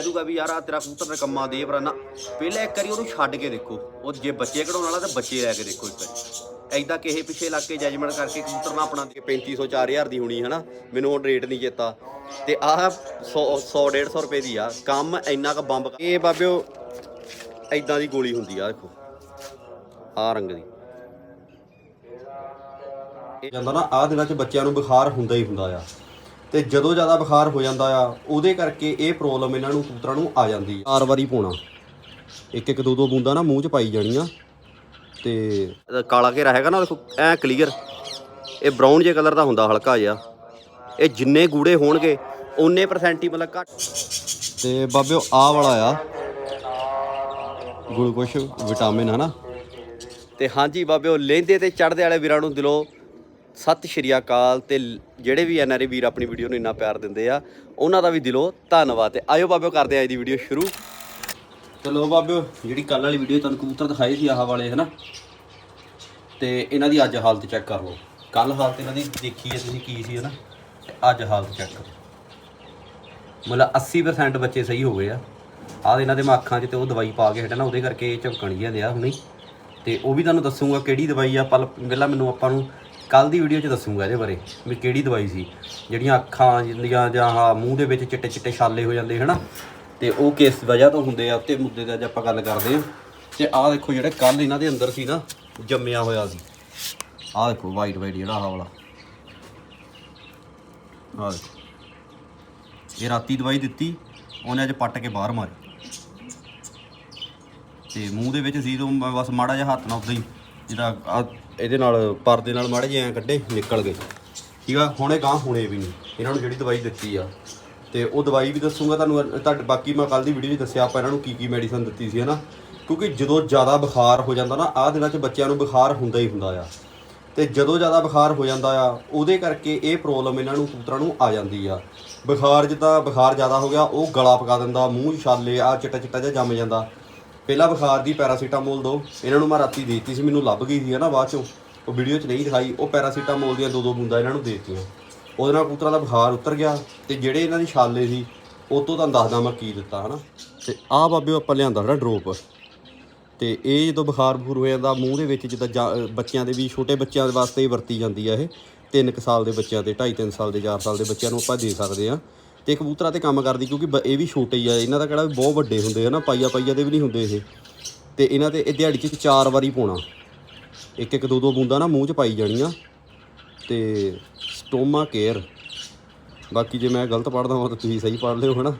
ਕਹੂਗਾ ਵੀ ਯਾਰ ਆ ਤੇਰਾ ਕਬੂਤਰ ਨੇ ਕੰਮਾਂ ਦੇ ਪਰ ਨਾ ਪਹਿਲਾਂ ਇੱਕ ਵਾਰੀ ਉਹਨੂੰ ਛੱਡ ਕੇ ਦੇਖੋ। ਉਹ ਜੇ ਬੱਚੇ ਕਢਾਉਣ ਵਾਲਾ ਤਾਂ ਬੱਚੇ ਲੈ ਕੇ ਦੇਖੋ ਇੱਕ ਵਾਰੀ। ਐਦਾਂ ਕਿਸੇ ਪਿੱਛੇ ਲੱਗ ਕੇ ਜੱਜਮੈਂਟ ਕਰਕੇ ਕਬੂਤਰ ਨਾ ਆਪਣਾ 3500 4000 ਦੀ ਹੋਣੀ ਹਨਾ। ਮੈਨੂੰ ਹੁਣ ਰੇਟ ਨਹੀਂ ਚੇਤਾ। ਤੇ ਆਹ 100 100 150 ਰੁਪਏ ਦੀ ਆ। ਕੰਮ ਇੰਨਾ ਕ ਬੰਬ ਇਹ ਬਾਬਿਓ ਐਦਾਂ ਦੀ ਗੋਲੀ ਹੁੰਦੀ ਆ ਦੇਖੋ। ਆ ਰੰਗ ਦੀ। ਇਹ ਜਾਂਦਾ ਨਾ ਆਹ ਦਿਨਾਂ 'ਚ ਬੱਚਿਆਂ ਨੂੰ ਬੁਖਾਰ ਹੁੰਦਾ ਹੀ ਹੁੰਦਾ ਆ। ਤੇ ਜਦੋਂ ਜ਼ਿਆਦਾ ਬੁਖਾਰ ਹੋ ਜਾਂਦਾ ਆ, ਉਹਦੇ ਕਰਕੇ ਇਹ ਪ੍ਰੋਬਲਮ ਇਹਨਾਂ ਨੂੰ, ਕਬੂਤਰਾਂ ਨੂੰ ਆ ਜਾਂਦੀ ਆ। ਚਾਰ ਵਾਰੀ ਪਾਉਣਾ। ਇੱਕ ਇੱਕ ਦੋ ਦੋ ਬੂੰਦਾਂ ਨਾ ਮੂੰਹ 'ਚ ਪਾਈ ਜਾਣੀਆਂ। ਤੇ ਇਹਦਾ ਕਾਲਾ ਘੇਰਾ ਹੈਗਾ ਨਾ, ਦੇਖੋ, ਐ ਕਲੀਅਰ ਇਹ ਬਰਾਊਨ ਜੇ ਕਲਰ ਦਾ ਹੁੰਦਾ, ਹਲਕਾ ਜਿਹਾ। ਇਹ ਜਿੰਨੇ ਗੂੜੇ ਹੋਣਗੇ, ਓਨੇ ਪਰਸੈਂਟ ਹੀ ਮਤਲਬ ਘੱਟ। ਤੇ ਬਾਬਿਓ ਆ ਵਾਲਾ ਆ। ਗਲੂਕੋਸ਼ ਵਿਟਾਮਿਨ ਹਨਾ? ਤੇ ਹਾਂਜੀ ਬਾਬਿਓ, ਲਹਿੰਦੇ ਤੇ ਚੜ੍ਹਦੇ ਵਾਲੇ ਵੀਰਾਂ ਨੂੰ ਦਿਲੋਂ ਸਤਿ ਸ਼੍ਰੀ ਅਕਾਲ ਤੇ ਜਿਹੜੇ ਵੀ ਐਨਆਰਏ ਵੀਰ ਆਪਣੀ ਵੀਡੀਓ ਨੂੰ ਇੰਨਾ ਪਿਆਰ ਦਿੰਦੇ ਆ, ਉਹਨਾਂ ਦਾ ਵੀ ਦਿਲੋਂ ਧੰਨਵਾਦ ਤੇ ਆਇਓ ਬਾਬਿਓ ਕਰਦੇ ਆ ਅੱਜ ਦੀ ਵੀਡੀਓ ਸ਼ੁਰੂ। ਚਲੋ ਬਾਬਿਓ, ਜਿਹੜੀ ਕੱਲ ਵਾਲੀ ਵੀਡੀਓ ਤੁਹਾਨੂੰ ਕਬੂਤਰ ਦਿਖਾਏ ਸੀ ਆਹ ਵਾਲੇ, ਹਨਾ? ਤੇ ਇਹਨਾਂ ਦੀ ਅੱਜ ਹਾਲਤ ਚੈੱਕ ਕਰ। ਲਓ ਕੱਲ ਹਾਲਤ ਇਹਨਾਂ ਦੀ ਦੇਖੀ ਹੈ ਤੁਸੀਂ ਕੀ ਸੀ, ਹਨਾ? ਤੇ ਅੱਜ ਹਾਲਤ ਚੈੱਕ ਕਰੋ। ਮਤਲਬ 80% ਬੱਚੇ ਸਹੀ ਹੋ ਗਏ ਆ। ਆਹ ਇਹਨਾਂ ਦੇ ਮੈਂ 'ਚ ਤੇ ਉਹ ਦਵਾਈ ਪਾ ਕੇ ਹਟਾ ਨਾ ਉਹਦੇ ਕਰਕੇ ਇਹ ਝਮਕਣ ਜਿਹਾ ਦਿਆ ਹੁਣੀ। ਤੇ ਉਹ ਵੀ ਤੁਹਾਨੂੰ ਦੱਸੂਗਾ ਕਿਹੜੀ ਦਵਾਈ ਆ ਪਲ ਪਹਿਲਾਂ ਮੈਨੂੰ ਆਪਾਂ ਨੂੰ ਕੱਲ ਦੀ ਵੀਡੀਓ 'ਚ ਦੱਸੂਗਾ ਇਹਦੇ ਬਾਰੇ ਵੀ ਕਿਹੜੀ ਦਵਾਈ ਸੀ। ਜਿਹੜੀਆਂ ਅੱਖਾਂ ਜਿੰਦੀਆਂ ਜਾਂ ਆਹ ਮੂੰਹ ਦੇ ਵਿੱਚ ਚਿੱਟੇ ਚਿੱਟੇ ਛਾਲੇ ਹੋ ਜਾਂਦੇ ਹਨਾ। ਤੇ ਉਹ ਕਿਸ ਵਜ੍ਹਾ ਤੋਂ ਹੁੰਦੇ ਆ ਤੇ ਮੁੱਦੇ ਤੇ ਅੱਜ ਆਪਾਂ ਗੱਲ ਕਰਦੇ ਆ ਤੇ ਆਹ ਦੇਖੋ ਜਿਹੜੇ ਕੱਲ ਇਹਨਾਂ ਦੇ ਅੰਦਰ ਸੀ ਨਾ, ਜੰਮਿਆ ਹੋਇਆ ਸੀ। ਆਹ ਦੇਖੋ ਵਾਈਟ ਵਾਈਟ ਜਿਹੜਾ ਆਹ ਵਾਲਾ। ਆਹ ਦੇਖੋ। ਇਹ ਰਾਤੀ ਦਵਾਈ ਦਿੱਤੀ, ਉਹਨੇ ਅੱਜ ਪੱਟ ਕੇ ਬਾਹਰ ਮਾਰੀ ਤੇ ਮੂੰਹ ਦੇ ਵਿੱਚ ਸੀ ਤੋਂ ਬਸ ਮਾੜਾ ਜਿਹਾ ਹੱਥ ਨਾਲ ਉਦਾਂ ਹੀ, ਜਿਹੜਾ ਇਹਦੇ ਨਾਲ ਪਰਦੇ ਨਾਲ ਮਾੜੇ ਜਿਹਾ ਐਂ ਕੱਢੇ, ਨਿਕਲ ਗਏ। ਠੀਕ ਆ? ਹੁਣੇ ਗਾਂ ਹੁਣੇ ਵੀ ਨਹੀਂ। ਇਹਨਾਂ ਨੂੰ ਜਿਹੜੀ ਦਵਾਈ ਦਿੱਤੀ ਆ। ਤੇ ਉਹ ਦਵਾਈ ਵੀ ਦੱਸੂਗਾ ਤੁਹਾਨੂੰ, ਤੁਹਾਡੇ, ਬਾਕੀ ਮੈਂ ਕੱਲ ਦੀ ਵੀਡੀਓ 'ਚ ਦੱਸਿਆ, ਆਪਾਂ ਇਹਨਾਂ ਨੂੰ ਕੀ ਕੀ ਮੈਡੀਸਨ ਦਿੱਤੀ ਸੀ, ਹਨਾ? ਕਿਉਂਕਿ ਜਦੋਂ ਜ਼ਿਆਦਾ ਬੁਖਾਰ ਹੋ ਜਾਂਦਾ ਨਾ, ਆਹ ਦਿਨਾਂ 'ਚ ਬੱਚਿਆਂ ਨੂੰ ਬੁਖਾਰ ਹੁੰਦਾ ਹੀ ਹੁੰਦਾ ਆ। ਤੇ ਜਦੋਂ ਜ਼ਿਆਦਾ ਬੁਖਾਰ ਹੋ ਜਾਂਦਾ ਆ, ਉਹਦੇ ਕਰਕੇ ਇਹ ਪ੍ਰੋਬਲਮ ਇਹਨਾਂ ਨੂੰ, ਕਬੂਤਰਾਂ ਨੂੰ ਆ ਜਾਂਦੀ ਆ। ਬੁਖਾਰ ਜਿੱਦਾਂ ਬੁਖਾਰ ਜ਼ਿਆਦਾ ਹੋ ਗਿਆ, ਉਹ ਗਲਾ ਪਕਾ ਦਿੰਦਾ, ਮੂੰਹ 'ਚ ਛਾਲੇ ਆ ਚਿੱਟਾ ਚਿੱਟਾ ਜਿਹਾ ਜੰਮ ਜਾਂਦਾ। ਪਹਿਲਾਂ ਬੁਖਾਰ ਦੀ ਪੈਰਾਸੀਟਾਮੋਲ ਦੋ। ਇਹਨਾਂ ਨੂੰ ਮੈਂ ਰਾਤੀ ਦੇ ਦਿੱਤੀ ਸੀ, ਮੈਨੂੰ ਲੱਭ ਗਈ ਸੀ ਨਾ ਬਾਅਦ ਚੋਂ। ਉਹ ਵੀਡੀਓ 'ਚ ਨਹੀਂ ਦਿਖਾਈ। ਉਹ ਪੈਰਾਸੀਟਾਮੋਲ ਦੀਆਂ ਦੋ ਦੋ ਬੂੰਦਾਂ ਇਹਨਾਂ ਨੂੰ ਦੇ ਦਿੱਤੀਆਂ। ਉਹਦੇ ਨਾਲ ਕਬੂਤਰਾਂ ਦਾ ਬੁਖਾਰ ਉਤਰ ਗਿਆ ਤੇ ਜਿਹੜੇ ਇਹਨਾਂ ਦੀ ਛਾਲੇ ਸੀ, ਉਹ ਤੋਂ ਤੁਹਾਨੂੰ ਦੱਸਦਾ ਮੈਂ ਕੀ ਦਿੱਤਾ ਹਨਾ। ਤੇ ਆਹ ਬਾਬੇ ਆਪਾਂ ਲਿਆਂਦਾ ਜਿਹੜਾ ਡ੍ਰੋਪ ਤੇ ਇਹ ਜਦੋਂ ਬੁਖਾਰ ਬਖੂਰ ਹੋ ਜਾਂਦਾ, ਮੂੰਹ ਦੇ ਵਿੱਚ ਜਿੱਦਾਂ ਜਾ- ਬੱਚਿਆਂ ਦੇ ਵੀ, ਛੋਟੇ ਬੱਚਿਆਂ ਦੇ ਵਾਸਤੇ ਹੀ ਵਰਤੀ ਜਾਂਦੀ ਆ ਇਹ। 3 ਸਾਲ ਦੇ ਬੱਚਿਆਂ ਦੇ 2.5 3 ਸਾਲ ਦੇ 4 ਸਾਲ ਦੇ ਬੱਚਿਆਂ ਨੂੰ ਆਪਾਂ ਦੇ ਸਕਦੇ ਆ ਤੇ ਕਬੂਤਰਾਂ ਤੇ ਕੰਮ ਕਰਦੀ ਕਿਉਂਕਿ ਬ- ਇਹ ਵੀ ਛੋਟੇ ਹੀ ਆ, ਇਹਨਾਂ ਦਾ ਕਿਹੜਾ ਵੀ ਬਹੁਤ ਵੱਡੇ ਹੁੰਦੇ ਆ ਨਾ, ਪਾਈਆ ਪਾਈਆ ਦੇ ਵੀ ਨਹੀਂ ਹੁੰਦੇ ਇਹ। ਤੇ ਇਹਨਾਂ ਤੇ ਇਹ ਦਿਹਾੜੀ 'ਚ ਚਾਰ ਵਾਰੀ ਪਾਉਣਾ। ਇੱਕ ਇੱਕ ਦੋ ਦੋ ਬੂੰਦਾਂ ਨਾ ਮੂੰਹ 'ਚ ਪਾਈ ਜਾਣੀਆਂ ਤੇ ਸਟੋਮਾ ਕੇਅਰ। ਬਾਕੀ ਜੇ ਮੈਂ ਗਲਤ ਪੜ੍ਹਦਾ ਹਾਂ ਤਾਂ ਤੁਸੀਂ ਸਹੀ ਪੜ੍ਹ ਲਿਓ, ਹਨਾ?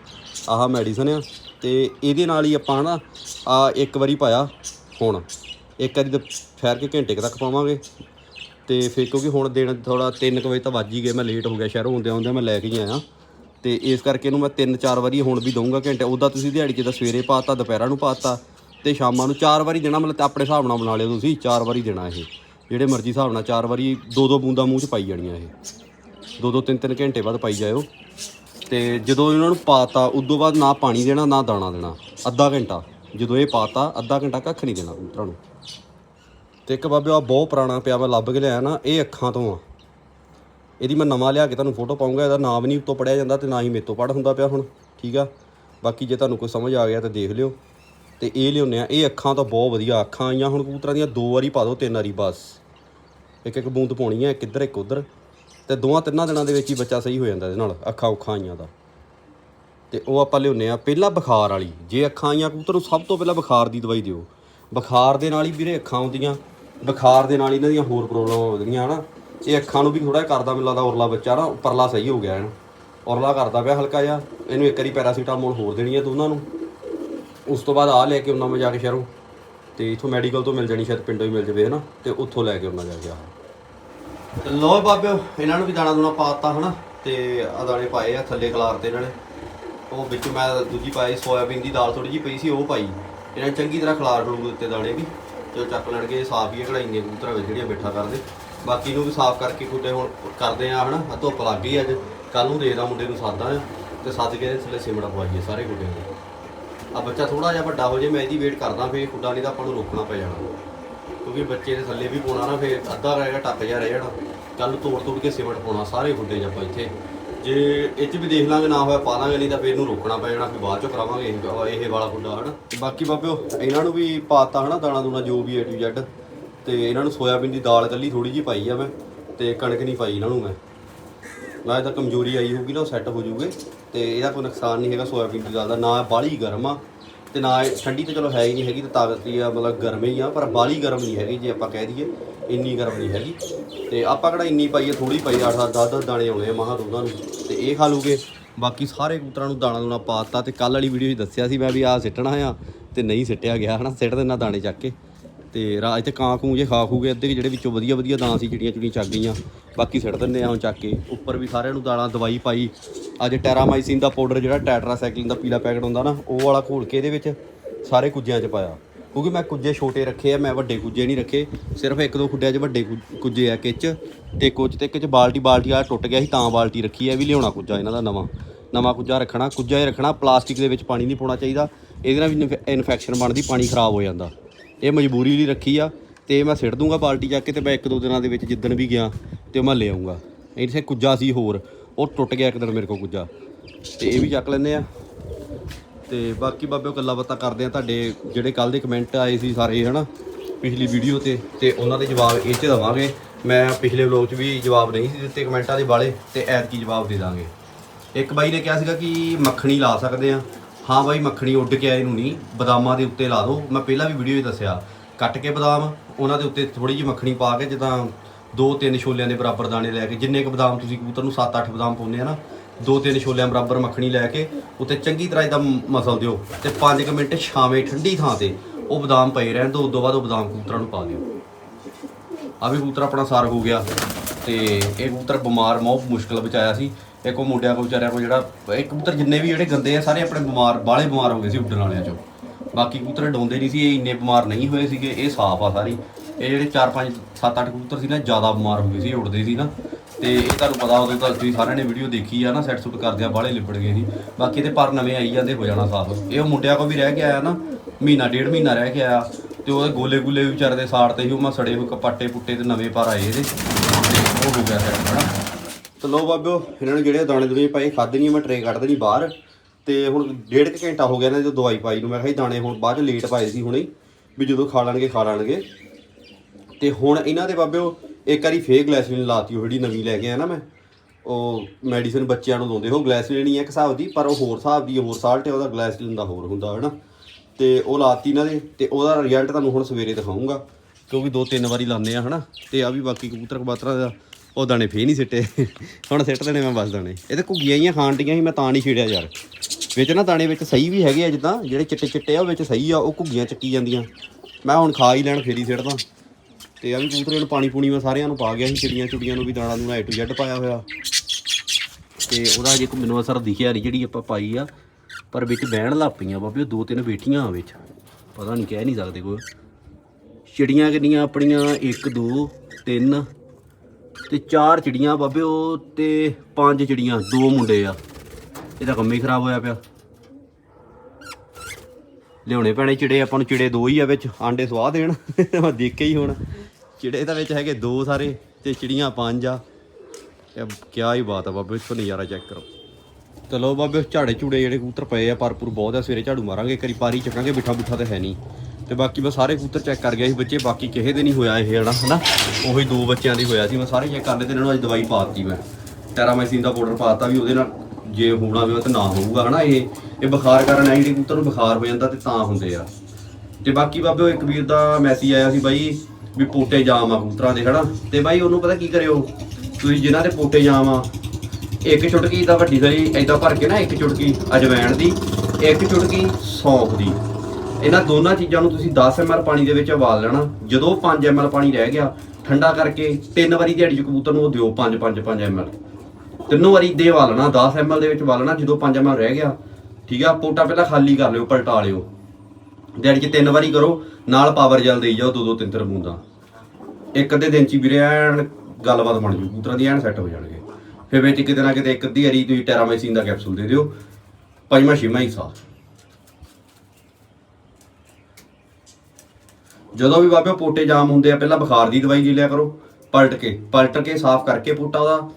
ਆਹ ਮੈਡੀਸਨ ਆ ਤੇ ਇਹਦੇ ਨਾਲ ਹੀ ਆਪਾਂ ਹਨਾ, ਆ ਇੱਕ ਵਾਰੀ ਪਾਇਆ ਹੁਣ। ਇੱਕ ਵਾਰੀ ਤਾਂ ਠਹਿਰ ਕੇ ਘੰਟੇ ਕੁ ਤੱਕ ਪਾਵਾਂਗੇ। ਤੇ ਫਿਰ ਕਿਉਂਕਿ ਹੁਣ ਦਿਨ ਥੋੜਾ 3 ਵਜੇ ਤਾਂ ਵੱਜ ਹੀ ਗਏ, ਮੈਂ ਲੇਟ ਹੋ ਗਿਆ, ਸ਼ਹਿਰੋਂ ਆਉਂਦਿਆਂ ਆਉਂਦੇ ਮੈਂ ਲੈ ਕੇ ਹੀ ਆਇਆ। ਤੇ ਇਸ ਕਰਕੇ ਇਹਨੂੰ ਮੈਂ 3-4 ਵਾਰੀ ਹੁਣ ਵੀ ਦਊਂਗਾ ਘੰਟੇ। ਉਹਦਾ ਤੁਸੀਂ ਦਿਹਾੜੀ 'ਚ ਤਾਂ ਸਵੇਰੇ ਪਾਤਾ, ਦੁਪਹਿਰਾਂ ਨੂੰ ਪਾਤਾ ਤੇ ਸ਼ਾਮਾਂ ਨੂੰ 4 ਵਾਰੀ ਦੇਣਾ, ਮਤਲਬ ਆਪਣੇ ਹਿਸਾਬ ਨਾਲ ਬਣਾ ਲਿਓ ਤੁਸੀਂ 4 ਵਾਰੀ ਦੇਣਾ ਇਹ। ਜਿਹੜੇ ਮਰਜ਼ੀ ਹਿਸਾਬ ਨਾਲ 4 ਵਾਰੀ ਦੋ ਦੋ ਬੂੰਦਾਂ ਮੂੰਹ 'ਚ ਪਾਈ ਜਾਣੀਆਂ ਇਹ। ਦੋ ਦੋ ਤਿੰਨ ਤਿੰਨ ਘੰਟੇ ਬਾਅਦ ਪਾਈ ਜਾਇਓ। ਤੇ ਜਦੋਂ ਇਹਨਾਂ ਨੂੰ ਪਾਤਾ, ਉਦੋਂ ਬਾਅਦ ਨਾ ਪਾਣੀ ਦੇਣਾ, ਨਾ ਦਾਣਾ ਦੇਣਾ, ਅੱਧਾ ਘੰਟਾ। ਜਦੋਂ ਇਹ ਪਾਤਾ, ਅੱਧਾ ਘੰਟਾ ਕੱਖ ਨਹੀਂ ਦੇਣਾ ਕਬੂਤਰਾਂ ਨੂੰ। ਤੇ ਇੱਕ ਬਾਬੇ ਆ ਬਹੁਤ ਪੁਰਾਣਾ ਪਿਆ, ਮੈਂ ਲੱਭ ਕੇ ਲਿਆ ਨਾ, ਇਹ ਅੱਖਾਂ ਤੋਂ ਆ। ਇਹਦੀ ਮੈਂ ਨਵਾਂ ਲਿਆ ਕੇ ਤੁਹਾਨੂੰ ਫੋਟੋ ਪਾਉਂਗਾ, ਇਹਦਾ ਨਾਮ ਨਹੀਂ ਉੱਤੋਂ ਪੜਿਆ ਜਾਂਦਾ ਤੇ ਨਾ ਹੀ ਮੇਰੇ ਤੋਂ ਪੜ ਹੁੰਦਾ ਪਿਆ ਹੁਣ, ਠੀਕ ਆ? ਬਾਕੀ ਜੇ ਤੁਹਾਨੂੰ ਕੋਈ ਸਮਝ ਆ ਗਿਆ ਤਾਂ ਦੇਖ ਲਿਓ। ਤੇ ਇਹ ਲਿਆਉਂਦੇ ਆ, ਇਹ ਅੱਖਾਂ ਤਾਂ ਬਹੁਤ ਵਧੀਆ, ਅੱਖਾਂ ਆਈਆਂ ਹੁਣ ਕਬੂਤਰਾਂ ਦੀਆਂ, ਦੋ ਵਾਰੀ ਪਾ ਦਿਓ, ਤਿੰਨ ਵਾਰੀ ਬਸ। ਇੱਕ ਇੱਕ ਬੂੰਦ ਪਾਉਣੀ ਹੈ ਇੱਕ ਇੱਧਰ, ਇੱਕ ਉੱਧਰ। ਤੇ ਦੋਵਾਂ ਤਿੰਨਾਂ ਦਿਨਾਂ ਦੇ ਵਿੱਚ ਹੀ ਬੱਚਾ ਸਹੀ ਹੋ ਜਾਂਦਾ ਇਹਦੇ ਨਾਲ, ਅੱਖਾਂ ਉੱਖਾਂ ਆਈਆਂ ਦਾ। ਤੇ ਉਹ ਆਪਾਂ ਲਿਆਉਂਦੇ ਆ, ਪਹਿਲਾਂ ਬੁਖਾਰ ਵਾਲੀ, ਜੇ ਅੱਖਾਂ ਆਈਆਂ ਕਬੂਤਰ ਨੂੰ ਸਭ ਤੋਂ ਪਹਿਲਾਂ ਬੁਖਾਰ ਦੀ ਦਵਾਈ ਦਿਓ। ਬੁਖਾਰ ਦੇ ਨਾਲ ਹੀ ਵੀਰੇ ਅੱਖਾਂ ਆਉਂਦੀਆਂ, ਬੁਖਾਰ ਦੇ ਨਾਲ ਇਹਨਾਂ ਦੀਆਂ ਹੋਰ ਪ੍ਰੋਬਲਮਾਂ ਵਧਣੀਆਂ ਹਨਾ? ਇਹ ਅੱਖਾਂ ਨੂੰ ਵੀ ਥੋੜਾ ਕਰਦਾ ਮੈਨੂੰ ਲੱਗਦਾ ਉਰਲਾ ਬੱਚਾ ਨਾ, ਪਰਲਾ ਸਹੀ ਹੋ ਗਿਆ ਇਹਨੂੰ। ਉਰਲਾ ਕਰਦਾ ਪਿਆ ਹਲਕਾ ਜਿਹਾ, ਇਹਨੂੰ ਇੱਕ ਵਾਰੀ ਪੈਰਾਸੀਟਾਮੋਲ ਹੋਰ ਦੇਣੀ ਹੈ ਦੋਨਾਂ ਨੂੰ। ਉਸ ਤੋਂ ਬਾਅਦ ਆ ਲੈ ਕੇ ਉਹਨਾਂ ਮੈਂ ਜਾ ਕੇ ਸ਼ਹਿਰੋਂ, ਤੇ ਇਥੋਂ ਮੈਡੀਕਲ ਤੋਂ ਮਿਲ ਜਾਣੀ, ਸ਼ਾਇਦ ਪਿੰਡੋਂ ਹੀ ਮਿਲ ਜਵੇ, ਹਨਾ? ਤੇ ਉੱਥੋਂ ਲੈ ਕੇ ਉਹਨਾਂ ਜਾ ਕੇ ਆ ਲੋ ਬਾਬਿਓ, ਇਹਨਾਂ ਨੂੰ ਵੀ ਦਾਣਾ ਦੂਣਾ ਪਾਤਾ ਹਨਾ? ਤੇ ਆ ਦਾਣੇ ਪਾਏ ਆ ਥੱਲੇ ਖਲਾਰ 'ਤੇ ਇਹਨਾਂ ਨੇ। ਉਹ ਵਿੱਚ ਮੈਂ ਦੂਜੀ ਪਾਈ, ਸੋਇਆਬੀਨ ਦੀ ਦਾਲ ਥੋੜੀ ਜਿਹੀ ਪਈ ਸੀ, ਉਹ ਪਾਈ। ਇਹਨਾਂ ਨੇ ਚੰਗੀ ਤਰ੍ਹਾਂ ਖਲਾਰ ਖਲੂਰ ਦਿੱਤੇ ਦਾਣੇ ਵੀ। ਜੋ ਚੱਕ ਲੈਣਗੇ, ਸਾਫ਼ ਹੀ ਕਢਾਈਆਂ ਨੇ ਕਬੂਤਰਾਂ ਵਿੱਚ ਜਿਹੜੀਆਂ ਬੈਠਾ ਕਰਦੇ। ਬਾਕੀ ਨੂੰ ਵੀ ਸਾਫ਼ ਕਰਕੇ ਕੁੱਟੇ ਹੁਣ ਕਰਦੇ ਆ, ਹਨਾ? ਆਹ ਧੁੱਪ ਲੱਗ ਗਈ ਅੱਜ। ਕੱਲ ਨੂੰ ਦੇਖਦਾ ਮੁੰਡੇ ਨੂੰ ਸਾਦਾ ਆ ਤੇ ਸੱਦ ਕੇ ਥੱਲੇ ਸਿਮੜਾ ਪਵਾਈਏ ਸਾਰੇ ਗੁੱਡਿਆਂ ਨੂੰ। ਆ ਬੱਚਾ ਥੋੜਾ ਜਿਹਾ ਵੱਡਾ ਹੋ ਜੇ, ਮੈਂ ਇਹਦੀ ਵੇਟ ਕਰਦਾ ਫੇਰ ਖੁੱਡਾ ਨਹੀਂ ਤਾਂ ਆਪਾਂ ਨੂੰ ਰੋਕਣਾ ਪੈ ਜਾਣਾ। ਕਿਉਂਕਿ ਬੱਚੇ ਦੇ ਥੱਲੇ ਵੀ ਪਾਉਣਾ ਨਾ ਫੇਰ, ਅੱਧਾ ਰਹਿ ਗਿਆ, ਟੱਪ ਜਾ ਰਹਿ ਜਾਣਾ। ਕੱਲ ਨੂੰ ਤੋੜ ਤੋੜ ਕੇ ਸਿਮਟ ਪਾਉਣਾ, ਸਾਰੇ ਗੁੱਡੇ 'ਚ ਆਪਾਂ ਇੱਥੇ। ਜੇ ਇਹ ਚ ਵੀ ਦੇਖ ਲਾਂਗੇ, ਨਾ ਹੋਇਆ ਪਾ ਲਾਂਗੇ, ਨਹੀਂ ਤਾਂ ਫਿਰ ਇਹਨੂੰ ਰੋਕਣਾ ਪੈ ਜਾਣਾ ਫਿਰ ਬਾਅਦ ਚੋਂ ਕਰਾਵਾਂਗੇ ਇਹ ਇਹ ਵਾਲਾ ਖੁੱਡਾ ਹਨਾ? ਤੇ ਬਾਕੀ ਬਾਬਿਓ, ਇਹਨਾਂ ਨੂੰ ਵੀ ਪਾਤਾ, ਹਨਾ ਦਾਣਾ ਦੂਣਾ ਜੋ ਵੀ ਏ ਟੂ ਜ਼ੈਡ ਤੇ ਇਹਨਾਂ ਨੂੰ ਸੋਇਆਬੀਨ ਦੀ ਦਾਲ ਕੱਲੀ ਥੋੜੀ ਜਿਹੀ ਪਾਈ ਆ ਮੈਂ ਤੇ ਕਣਕ ਨਹੀਂ ਪਾਈ ਇਹਨਾਂ ਨੂੰ ਮੈਂ। ਨਾ ਤਾਂ ਕਮਜ਼ੋਰੀ ਆਈ ਹੋਊਗੀ ਨਾ ਉਹ ਸੈੱਟ ਹੋ ਜਾਊਗੇ ਤੇ ਇਹਦਾ ਕੋਈ ਨੁਕਸਾਨ ਨਹੀਂ ਹੈਗਾ ਸੋਇਆਬੀਨ ਦੀ ਦਾਲ ਦਾ, ਨਾ ਬਾਹਲੀ ਗਰਮ ਆ ਤੇ ਨਾ ਇਹ ਠੰਡੀ ਤਾਂ ਚਲੋ ਹੈ ਹੀ ਨਹੀਂ ਹੈਗੀ ਤੇ ਤਾਕਤ ਦੀ ਆ, ਮਤਲਬ ਗਰਮ ਹੀ ਆ, ਪਰ ਬਾਹਲੀ ਗਰਮ ਨਹੀਂ ਹੈਗੀ ਜੇ ਆਪਾਂ ਕਹਿ ਦਈਏ, ਇੰਨੀ ਗਰਮ ਨਹੀਂ ਹੈਗੀ। ਤੇ ਆਪਾਂ ਕਿਹੜਾ ਇੰਨੀ ਪਾਈਏ ਆ ਥੋੜੀ ਪਾਈ 8 10 10 ਦਾਣੇ ਆਉਣੇ ਆ ਮਹਾਂ ਦੋਨਾਂ ਨੂੰ, ਤੇ ਇਹ ਖਾ ਲੂਗੇ। ਬਾਕੀ ਸਾਰੇ ਕਬੂਤਰਾਂ ਨੂੰ ਦਾਣਾ ਦੂਣਾ ਪਾਤਾ ਤੇ ਕੱਲ ਵਾਲੀ ਵੀਡੀਓ 'ਚ ਦੱਸਿਆ ਸੀ ਮੈਂ ਵੀ ਆਹ ਸਿੱਟਣਾ ਆ ਤੇ ਨਹੀਂ ਸਿੱਟਿਆ ਗਿਆ ਹਨਾ, ਸਿੱਟ ਦੇਣਾ ਦਾਣੇ ਚੱਕ ਕੇ। ਤੇ ਰਾਜ ਤੇ ਕਾਂ ਕੂੰ ਜੇ ਖਾ ਖੂਗੇ ਅੱਧੇ ਕੁ ਜਿਹੜੇ ਵਿੱਚੋਂ ਵਧੀਆ ਵਧੀਆ ਦਾਣਾ ਸੀ ਜਿਹੜੀਆਂ ਚੁੜੀਆਂ ਚੱਕ ਗਈਆਂ। ਬਾਕੀ ਸਿੱਟ ਦਿੰਦੇ ਆ ਹੁਣ ਚੱਕ ਕੇ। ਉੱਪਰ ਵੀ ਸਾਰਿਆਂ ਨੂੰ ਦਾਣਾ ਦਵਾਈ ਪਾਈ। ਅੱਜ ਟੈਰਾਮਾਈਸਿਨ ਦਾ ਪਾਊਡਰ ਜਿਹੜਾ ਟੈਟਰਾਸਾਈਕਲਿਨ ਦਾ ਪੀਲਾ ਪੈਕਟ ਹੁੰਦਾ ਨਾ, ਉਹ ਵਾਲਾ ਘੋਲ ਕੇ ਇਹਦੇ ਵਿੱਚ ਸਾਰੇ ਕੁੱਜਿਆਂ 'ਚ ਪਾਇਆ। ਕਿਉਂਕਿ ਮੈਂ ਕੁੱਜੇ ਛੋਟੇ ਰੱਖੇ ਆ, ਮੈਂ ਵੱਡੇ ਕੁੱਜੇ ਨਹੀਂ ਰੱਖੇ। ਸਿਰਫ ਇੱਕ ਦੋ ਖੁੱਡਿਆਂ 'ਚ ਵੱਡੇ ਕੁ- ਕੁੱਜੇ ਆ, ਕਿਚ ਤੇ ਕੁੱਜ ਤੇ ਕਿਚ ਬਾਲਟੀ ਬਾਲਟੀ ਆ ਟੁੱਟ ਗਿਆ ਸੀ, ਤਾਂ ਬਾਲਟੀ ਰੱਖੀ ਆ ਵੀ ਲਿਆਉਣਾ ਕੁੱਜਾ ਇਹਨਾਂ ਦਾ ਨਵਾਂ। ਨਵਾਂ ਕੁੱਜਾ ਰੱਖਣਾ, ਕੁੱਜਾ ਹੀ ਰੱਖਣਾ, ਪਲਾਸਟਿਕ ਦੇ ਵਿੱਚ ਪਾਣੀ ਨਹੀਂ ਪਾਉਣਾ ਚਾਹੀਦਾ। ਇਹਦੇ ਨਾਲ ਵੀ ਇਨਫੈਕਸ਼ਨ ਬਣਦੀ, ਪਾਣੀ ਖਰਾਬ ਹੋ ਜਾਂਦਾ। ਇਹ ਮਜਬੂਰੀ ਲਈ ਰੱਖੀ ਆ ਤੇ ਮੈਂ ਸਿੱਟ ਦੂੰਗਾ ਪਾਰਟੀ ਚੱਕ ਕੇ ਤੇ ਮੈਂ ਇੱਕ ਦੋ ਦਿਨਾਂ ਦੇ ਵਿੱਚ ਜਿੱਦਣ ਵੀ ਗਿਆ ਤੇ ਮੈਂ ਲੈ ਆਉਂਗਾ ਇੱਥੇ ਕੁੱਜਾ ਸੀ ਹੋਰ, ਉਹ ਟੁੱਟ ਗਿਆ ਇੱਕ ਦਿਨ ਮੇਰੇ ਕੋਲ ਕੁੱਜਾ। ਤੇ ਇਹ ਵੀ ਚੱਕ ਲੈਂਦੇ ਆ। ਤੇ ਬਾਕੀ ਬਾਬਿਓ ਗੱਲਾਂ ਬਾਤਾਂ ਕਰਦੇ ਆ, ਤੁਹਾਡੇ ਜਿਹੜੇ ਕੱਲ ਦੇ ਕਮੈਂਟ ਆਏ ਸੀ ਸਾਰੇ, ਹਨਾ? ਪਿਛਲੀ ਵੀਡੀਓ ਤੇ ਤੇ ਉਹਨਾਂ ਦੇ ਜਵਾਬ ਇਹ ਚ ਦਵਾਂਗੇ। ਮੈਂ ਪਿਛਲੇ ਵਲੋਗ 'ਚ ਵੀ ਜਵਾਬ ਨਹੀਂ ਸੀ ਦਿੱਤੇ ਕਮੈਂਟਾਂ ਦੇ ਵਾਲੇ, ਤੇ ਐਤਕੀ ਜਵਾਬ ਦੇ ਦਾਂਗੇ। ਇੱਕ ਬਾਈ ਨੇ ਕਿਹਾ ਸੀਗਾ ਕਿ ਮੱਖਣੀ ਲਾ ਸਕਦੇ ਆ। ਹਾਂ ਬਾਈ, ਮੱਖਣੀ ਉੱਡ ਕੇ ਆਏ ਨੂੰ ਨਹੀਂ। ਬਦਾਮਾਂ ਦੇ ਉੱਤੇ ਲਾ ਦਿਓ ਮੈਂ ਪਹਿਲਾਂ ਵੀ ਵੀਡੀਓ 'ਚ ਦੱਸਿਆ, ਕੱਟ ਕੇ ਬਦਾਮ, ਉਹਨਾਂ ਦੇ ਉੱਤੇ ਥੋੜੀ ਜਿਹੀ ਮੱਖਣੀ ਪਾ ਕੇ ਜਿੱਦਾਂ ਦੋ ਤਿੰਨ ਛੋਲਿਆਂ ਦੇ ਬਰਾਬਰ ਦਾਣੇ ਲੈ ਕੇ, ਜਿੰਨੇ ਕੁ ਬਦਾਮ ਤੁਸੀਂ ਕਬੂਤਰ ਨੂੰ 7-8 ਬਦਾਮ ਪਾਉਂਦੇ ਆ ਨਾ, ਦੋ ਤਿੰਨ ਛੋਲਿਆਂ ਬਰਾਬਰ ਮੱਖਣੀ ਲੈ ਕੇ, ਉੱਤੇ ਚੰਗੀ ਤਰ੍ਹਾਂ ਇਹਦਾ ਮਸਲ ਦਿਓ ਤੇ 5 ਮਿੰਟ ਛਾਵੇਂ ਠੰਡੀ ਥਾਂ ਤੇ ਉਹ ਬਦਾਮ ਪਏ ਰਹਿਣ ਤੋਂ ਉਦੋਂ ਬਾਅਦ ਉਹ ਬਦਾਮ ਕਬੂਤਰਾਂ ਨੂੰ ਪਾ ਦਿਓ। ਆ ਵੀ ਕਬੂਤਰ ਆਪਣਾ ਸਾਰ ਹੋ ਗਿਆ ਤੇ ਇਹ ਕਬੂਤਰ ਬਿਮਾਰ ਬਹੁਤ ਮੁਸ਼ਕਲ ਬਚਾਇਆ ਸੀ। ਇੱਕ ਉਹ ਮੁੰਡਿਆਂ ਕੋ ਵਿਚਾਰਿਆਂ ਕੋ ਜਿਹੜਾ ਇਹ ਕਬੂਤਰ ਜਿੰਨੇ ਵੀ ਜਿਹੜੇ ਗੰਦੇ ਆ, ਸਾਰੇ ਆਪਣੇ ਬਿਮਾਰ ਬਾਲੇ ਬਿਮਾਰ ਹੋ ਗਏ ਸੀ ਉੱਡਣ ਵਾਲਿਆਂ ਚੋਂ। ਬਾਕੀ ਕਬੂਤਰ ਡਾਉਂਦੇ ਨਹੀਂ ਸੀ, ਇਹ ਇੰਨੇ ਬਿਮਾਰ ਨਹੀਂ ਹੋਏ ਸੀਗੇ, ਇਹ ਸਾਫ਼ ਆ ਸਾਰੀ। ਇਹ ਜਿਹੜੇ 4 5 7 8 ਕਬੂਤਰ ਸੀ ਨਾ, ਜ਼ਿਆਦਾ ਬਿਮਾਰ ਹੋ ਗਏ ਸੀ ਉੱਡਦੇ ਸੀ ਨਾ। ਤੇ ਇਹ ਤੁਹਾਨੂੰ ਪਤਾ ਉਦੋਂ ਤਾਂ ਤੁਸੀਂ ਸਾਰਿਆਂ ਨੇ ਵੀਡੀਓ ਦੇਖੀ ਆ ਨਾ ਸੈੱਟ ਸੁੱਟ ਕਰਦੇ ਆ ਬਾਲੇ ਲਿਪੜ ਗਏ ਸੀ। ਬਾਕੀ ਤੇ ਪਰ ਨਵੇਂ ਆਈ ਜਾਂਦੇ, ਹੋ ਜਾਣਾ ਸਾਫ਼। ਇਹ ਉਹ ਮੁੰਡਿਆਂ ਕੋ ਵੀ ਰਹਿ ਕੇ ਆਇਆ ਨਾ, ਮਹੀਨਾ, ਡੇਢ ਮਹੀਨਾ ਰਹਿ ਕੇ ਆਇਆ। ਤੇ ਉਹਦੇ ਗੋਲੇ ਗੁਲੇ ਵਿਚਾਰੇ ਦੇ ਸਾੜ ਤੇ ਸੀ, ਉਹ ਮੈਂ ਸੜੇ ਹੋਏ ਕਪਾਟੇ ਪੁੱਟੇ ਤੇ ਨਵੇਂ ਪਰ ਆਏ ਇਹਦੇ। ਉਹ ਹੋ ਗਿਆ ਸੈੱਟ ਹਨਾ? ਤੇ ਲੋ ਬਾਬਿਓ, ਇਹਨਾਂ ਨੂੰ ਜਿਹੜੇ ਦਾਣੇ ਦੁਣੇ ਪਾਏ ਖਾਦੇ ਨਹੀਂ ਮੈਂ ਟਰੇ ਕੱਢ ਦੇਣੀ ਬਾਹਰ। ਤੇ ਹੁਣ ਡੇਢ ਕੁ ਘੰਟਾ ਹੋ ਗਿਆ ਇਹਨਾਂ ਜਦੋਂ ਦਵਾਈ ਪਾਈ ਨੂੰ, ਮੈਂ ਕਿਹਾ ਜੀ ਦਾਣੇ ਹੁਣ ਬਾਅਦ ਚ ਲੇਟ ਪਾਏ ਸੀ ਹੁਣੇ, ਵੀ ਜਦੋਂ ਖਾ ਲੈਣਗੇ ਖਾ ਲੈਣਗੇ। ਤੇ ਹੁਣ ਇਹਨਾਂ ਦੇ ਬਾਬਿਓ, ਇੱਕ ਵਾਰੀ ਫੇਰ ਗਲੈਸਰੀਨ ਲਾਤੀ ਉਹ ਜਿਹੜੀ ਨਵੀਂ ਲੈ ਕੇ ਆਇਆ ਨਾ ਮੈਂ, ਉਹ ਮੈਡੀਸਨ ਬੱਚਿਆਂ ਨੂੰ ਲਾਉਂਦੇ ਉਹ ਗਲੈਸਲੀਨ ਹੀ ਹੈ ਇੱਕ ਹਿਸਾਬ ਦੀ, ਪਰ ਉਹ ਹੋਰ ਹਿਸਾਬ ਦੀ, ਹੋਰ ਸਾਲਟ ਹੈ, ਉਹਦਾ ਗਲੈਸਰੀਨ ਦਾ ਹੋਰ ਹੁੰਦਾ ਹੈ ਨਾ ਤੇ ਉਹ ਲਾਤੀ ਇਹਨਾਂ ਦੇ, ਤੇ ਉਹਦਾ ਰਿਜ਼ਲਟ ਤੁਹਾਨੂੰ ਹੁਣ ਸਵੇਰੇ ਦਿਖਾਉਂਗਾ ਕਿਉਂਕਿ ਦੋ ਤਿੰਨ ਵਾਰੀ ਲਾਉਂਦੇ ਆ, ਹਨਾ। ਤੇ ਆ ਵੀ ਬਾਕੀ ਕਬੂਤਰ ਕਬਾਤਰਾਂ ਦਾ ਉਹ ਦਾਣੇ ਫੇਰ ਨਹੀਂ ਸਿੱਟੇ। ਹੁਣ ਸਿੱਟ ਦੇਣੇ ਮੈਂ ਬਸ ਦਾਣੇ। ਇਹ ਤੇ ਘੁੱਗੀਆਂ ਹੀ ਖਾਣ ਡੀਆਂ ਸੀ, ਮੈਂ ਤਾਂ ਨਹੀਂ ਛੇੜਿਆ ਯਾਰ। ਵਿੱਚ ਨਾ ਦਾਣੇ ਵਿੱਚ ਸਹੀ ਵੀ ਹੈਗੇ ਆ ਜਿੱਦਾਂ, ਜਿਹੜੇ ਚਿੱਟੇ ਚਿੱਟੇ ਆ, ਉਹ ਵਿੱਚ ਸਹੀ ਆ, ਉਹ ਘੁੱਗੀਆਂ ਚੱਕੀ ਜਾਂਦੀਆਂ। ਮੈਂ ਹੁਣ ਖਾ ਹੀ ਲੈਣ, ਫੇਰੀ ਸਿੱਟਦਾ। ਤੇ ਆ ਵੀ ਕਬੂਤਰੇ ਨੂੰ ਪਾਣੀ ਪੂਣੀ ਮੈਂ ਸਾਰਿਆਂ ਨੂੰ ਪਾ ਗਿਆ ਸੀ, ਚਿੜੀਆਂ ਚੁੜੀਆਂ ਨੂੰ ਵੀ ਦਾਣਾ ਨੂੰ ਏ ਟੂ ਜ਼ੈਡ ਪਾਇਆ ਹੋਇਆ। ਤੇ ਉਹਦਾ ਜੇ ਕੋਈ ਮੈਨੂੰ ਅਸਰ ਦਿਖਿਆ ਨਹੀਂ, ਜਿਹੜੀ ਆਪਾਂ ਪਾਈ ਆ। ਪਰ ਵਿੱਚ ਬਹਿਣ ਲੱਗ ਪਈਆਂ ਬਾਬੇ ਉਹ ਦੋ ਤਿੰਨ ਬੇਟੀਆਂ ਆ ਵਿੱਚ। ਪਤਾ ਨਹੀਂ, ਕਹਿ ਨਹੀਂ ਸਕਦੇ ਕੋਈ। ਚਿੜੀਆਂ ਕਿੰਨੀਆਂ, ਆਪਣੀਆਂ 1 2 3 ਤੇ ਚਾਰ ਚਿੜੀਆਂ ਬਾਬੇ ਉਹ ਤੇ ਪੰਜ ਚਿੜੀਆਂ, ਦੋ ਮੁੰਡੇ ਆ। ਇਹਦਾ ਕੰਮ ਹੀ ਖਰਾਬ ਹੋਇਆ ਪਿਆ। ਲਿਆਉਣੇ ਪੈਣੇ ਚਿੜੇ, ਆਪਾਂ ਨੂੰ ਚਿੜੇ ਦੋ ਹੀ ਆ ਵਿੱਚ, ਆਂਡੇ ਸਵਾਹ ਦੇਣ। ਮੈਂ ਦੇਖਿਆ ਹੀ ਹੁਣ। ਚਿੜੇ ਤਾਂ ਵਿੱਚ ਹੈਗੇ ਦੋ ਸਾਰੇ, ਤੇ ਚਿੜੀਆਂ ਪੰਜ ਆ। ਕਿਆ ਹੀ ਬਾਤ ਆ ਬਾਬੇ ਇਸ ਤੋਂ ਨਜ਼ਾਰਾ ਚੈੱਕ ਕਰੋ। ਚਲੋ ਬਾਬੇ ਝਾੜੇ ਝੂੜੇ ਜਿਹੜੇ ਕਬੂਤਰ ਪਏ ਆ ਪਰਪੂਰ ਬਹੁਤ ਆ। ਸਵੇਰੇ ਝਾੜੂ ਮਾਰਾਂਗੇ, ਇੱਕ ਵਾਰੀ ਪਾਰੀ ਚੱਕਾਂਗੇ ਬਿਠਾ ਬੁੱਠਾ ਤਾਂ ਹੈ ਨਹੀਂ। ਤੇ ਬਾਕੀ ਮੈਂ ਸਾਰੇ ਕਬੂਤਰ ਚੈੱਕ ਕਰ ਗਿਆ ਸੀ ਬੱਚੇ, ਬਾਕੀ ਕਿਸੇ ਦੇ ਨਹੀਂ ਹੋਇਆ ਇਹ ਜਿਹੜਾ ਹਨਾ? ਉਹੀ ਦੋ ਬੱਚਿਆਂ ਦੀ ਹੋਇਆ ਸੀ। ਮੈਂ ਸਾਰੇ ਚੈੱਕ ਕਰ ਲਏ ਤੇ ਇਹਨਾਂ ਨੂੰ ਅੱਜ ਦਵਾਈ ਪਾਤੀ ਮੈਂ। ਟੈਰਾਮਾਈਸਿਨ ਦਾ ਪਾਊਡਰ ਪਾਤਾ ਵੀ ਉਹਦੇ ਨਾਲ ਜੇ ਹੋਣਾ ਵੀ ਉਹ ਤਾਂ ਨਾ ਹੋਊਗਾ, ਹਨਾ? ਇਹ ਇਹ ਬੁਖਾਰ ਕਾਰਨ ਆ ਜਿਹੜੇ ਕਬੂਤਰ ਨੂੰ ਬੁਖਾਰ ਹੋ ਜਾਂਦਾ ਤੇ ਤਾਂ ਹੁੰਦੇ ਆ। ਤੇ ਬਾਕੀ ਬਾਬੇ, ਉਹ ਇੱਕ ਵੀਰ ਦਾ ਮੈਸੇਜ ਆਇਆ ਸੀ ਬਾਈ ਵੀ ਪੋਟੇ ਜਾਮ ਆ ਕਬੂਤਰਾਂ ਦੇ, ਹਨਾ? ਤੇ ਬਾਈ ਉਹਨੂੰ ਪਤਾ ਕੀ ਕਰਿਓ? ਤੁਸੀਂ ਜਿਨ੍ਹਾਂ ਦੇ ਪੋਟੇ ਜਾਮ ਆ, ਇੱਕ ਚੁਟਕੀ ਦਾ ਵੱਡੀ ਸਾਰੀ ਐਦਾਂ ਭਰ ਕੇ ਨਾ ਇੱਕ ਚੁਟਕੀ ਅਜਵਾਇਣ ਦੀ, ਇੱਕ ਚੁਟਕੀ ਸੌਂਫ ਦੀ। ਇਹਨਾਂ ਦੋਨਾਂ ਚੀਜ਼ਾਂ ਨੂੰ ਤੁਸੀਂ 10 ml ਪਾਣੀ ਦੇ ਵਿੱਚ ਉਬਾਲ ਲੈਣਾ। ਜਦੋਂ 5 ml ਪਾਣੀ ਰਹਿ ਗਿਆ, ਠੰਡਾ ਕਰਕੇ ਤਿੰਨ ਵਾਰੀ ਦਿਹਾੜੀ ਚ ਕਬੂਤਰ ਨੂੰ ਉਹ ਦਿਓ 5 5 5 ml ਤਿੰਨੋਂ ਵਾਰੀ ਦੇ ਵਾਲਣਾ 10 ml ਦੇ ਵਿੱਚ ਵਾਲਣਾ ਜਦੋਂ 5 ml ਰਹਿ ਗਿਆ, ਠੀਕ ਆ, ਪੋਟਾ ਪਹਿਲਾਂ ਖਾਲੀ ਕਰ ਲਿਓ, ਪਲਟਾ ਲਿਓ। ਦਿਹਾੜੀ 'ਚ ਤਿੰਨ ਵਾਰੀ ਕਰੋ, ਨਾਲ ਪਾਵਰ ਜਲ ਦੇਈ ਜਾਓ ਦੋ ਦੋ ਤਿੰਨ ਤਿੰਨ ਬੂੰਦਾਂ। ਇੱਕ ਅੱਧੇ ਦਿਨ 'ਚ ਵੀਰੇ ਐਨ ਗੱਲਬਾਤ ਬਣ ਜੂ, ਕਬੂਤਰਾਂ ਦੀ ਐਨ ਸੈੱਟ ਹੋ ਜਾਣਗੇ। ਫਿਰ ਵਿੱਚ ਕਿਤੇ ਨਾ ਕਿਤੇ ਇੱਕ ਅੱਧੀ ਵਾਰੀ ਤੁਸੀਂ ਟੈਰਾਮਾਈਸਿਨ ਦਾ ਕੈਪਸੂਲ ਦੇ ਦਿਓ, ਪੰਜਵਾਂ, ਛੇਵਾਂ ਹਿੱਸਾ। ਜਦੋਂ ਵੀ ਬਾਬੇ ਪੋਟੇ ਜਾਮ ਹੁੰਦੇ ਆ, ਪਹਿਲਾਂ ਬੁਖਾਰ ਦੀ ਦਵਾਈ ਲੈ ਲਿਆ ਕਰੋ, ਪਲਟ ਕੇ ਪਲਟ ਕੇ ਸਾਫ਼ ਕਰਕੇ ਪੋਟਾ ਉਹਦਾ,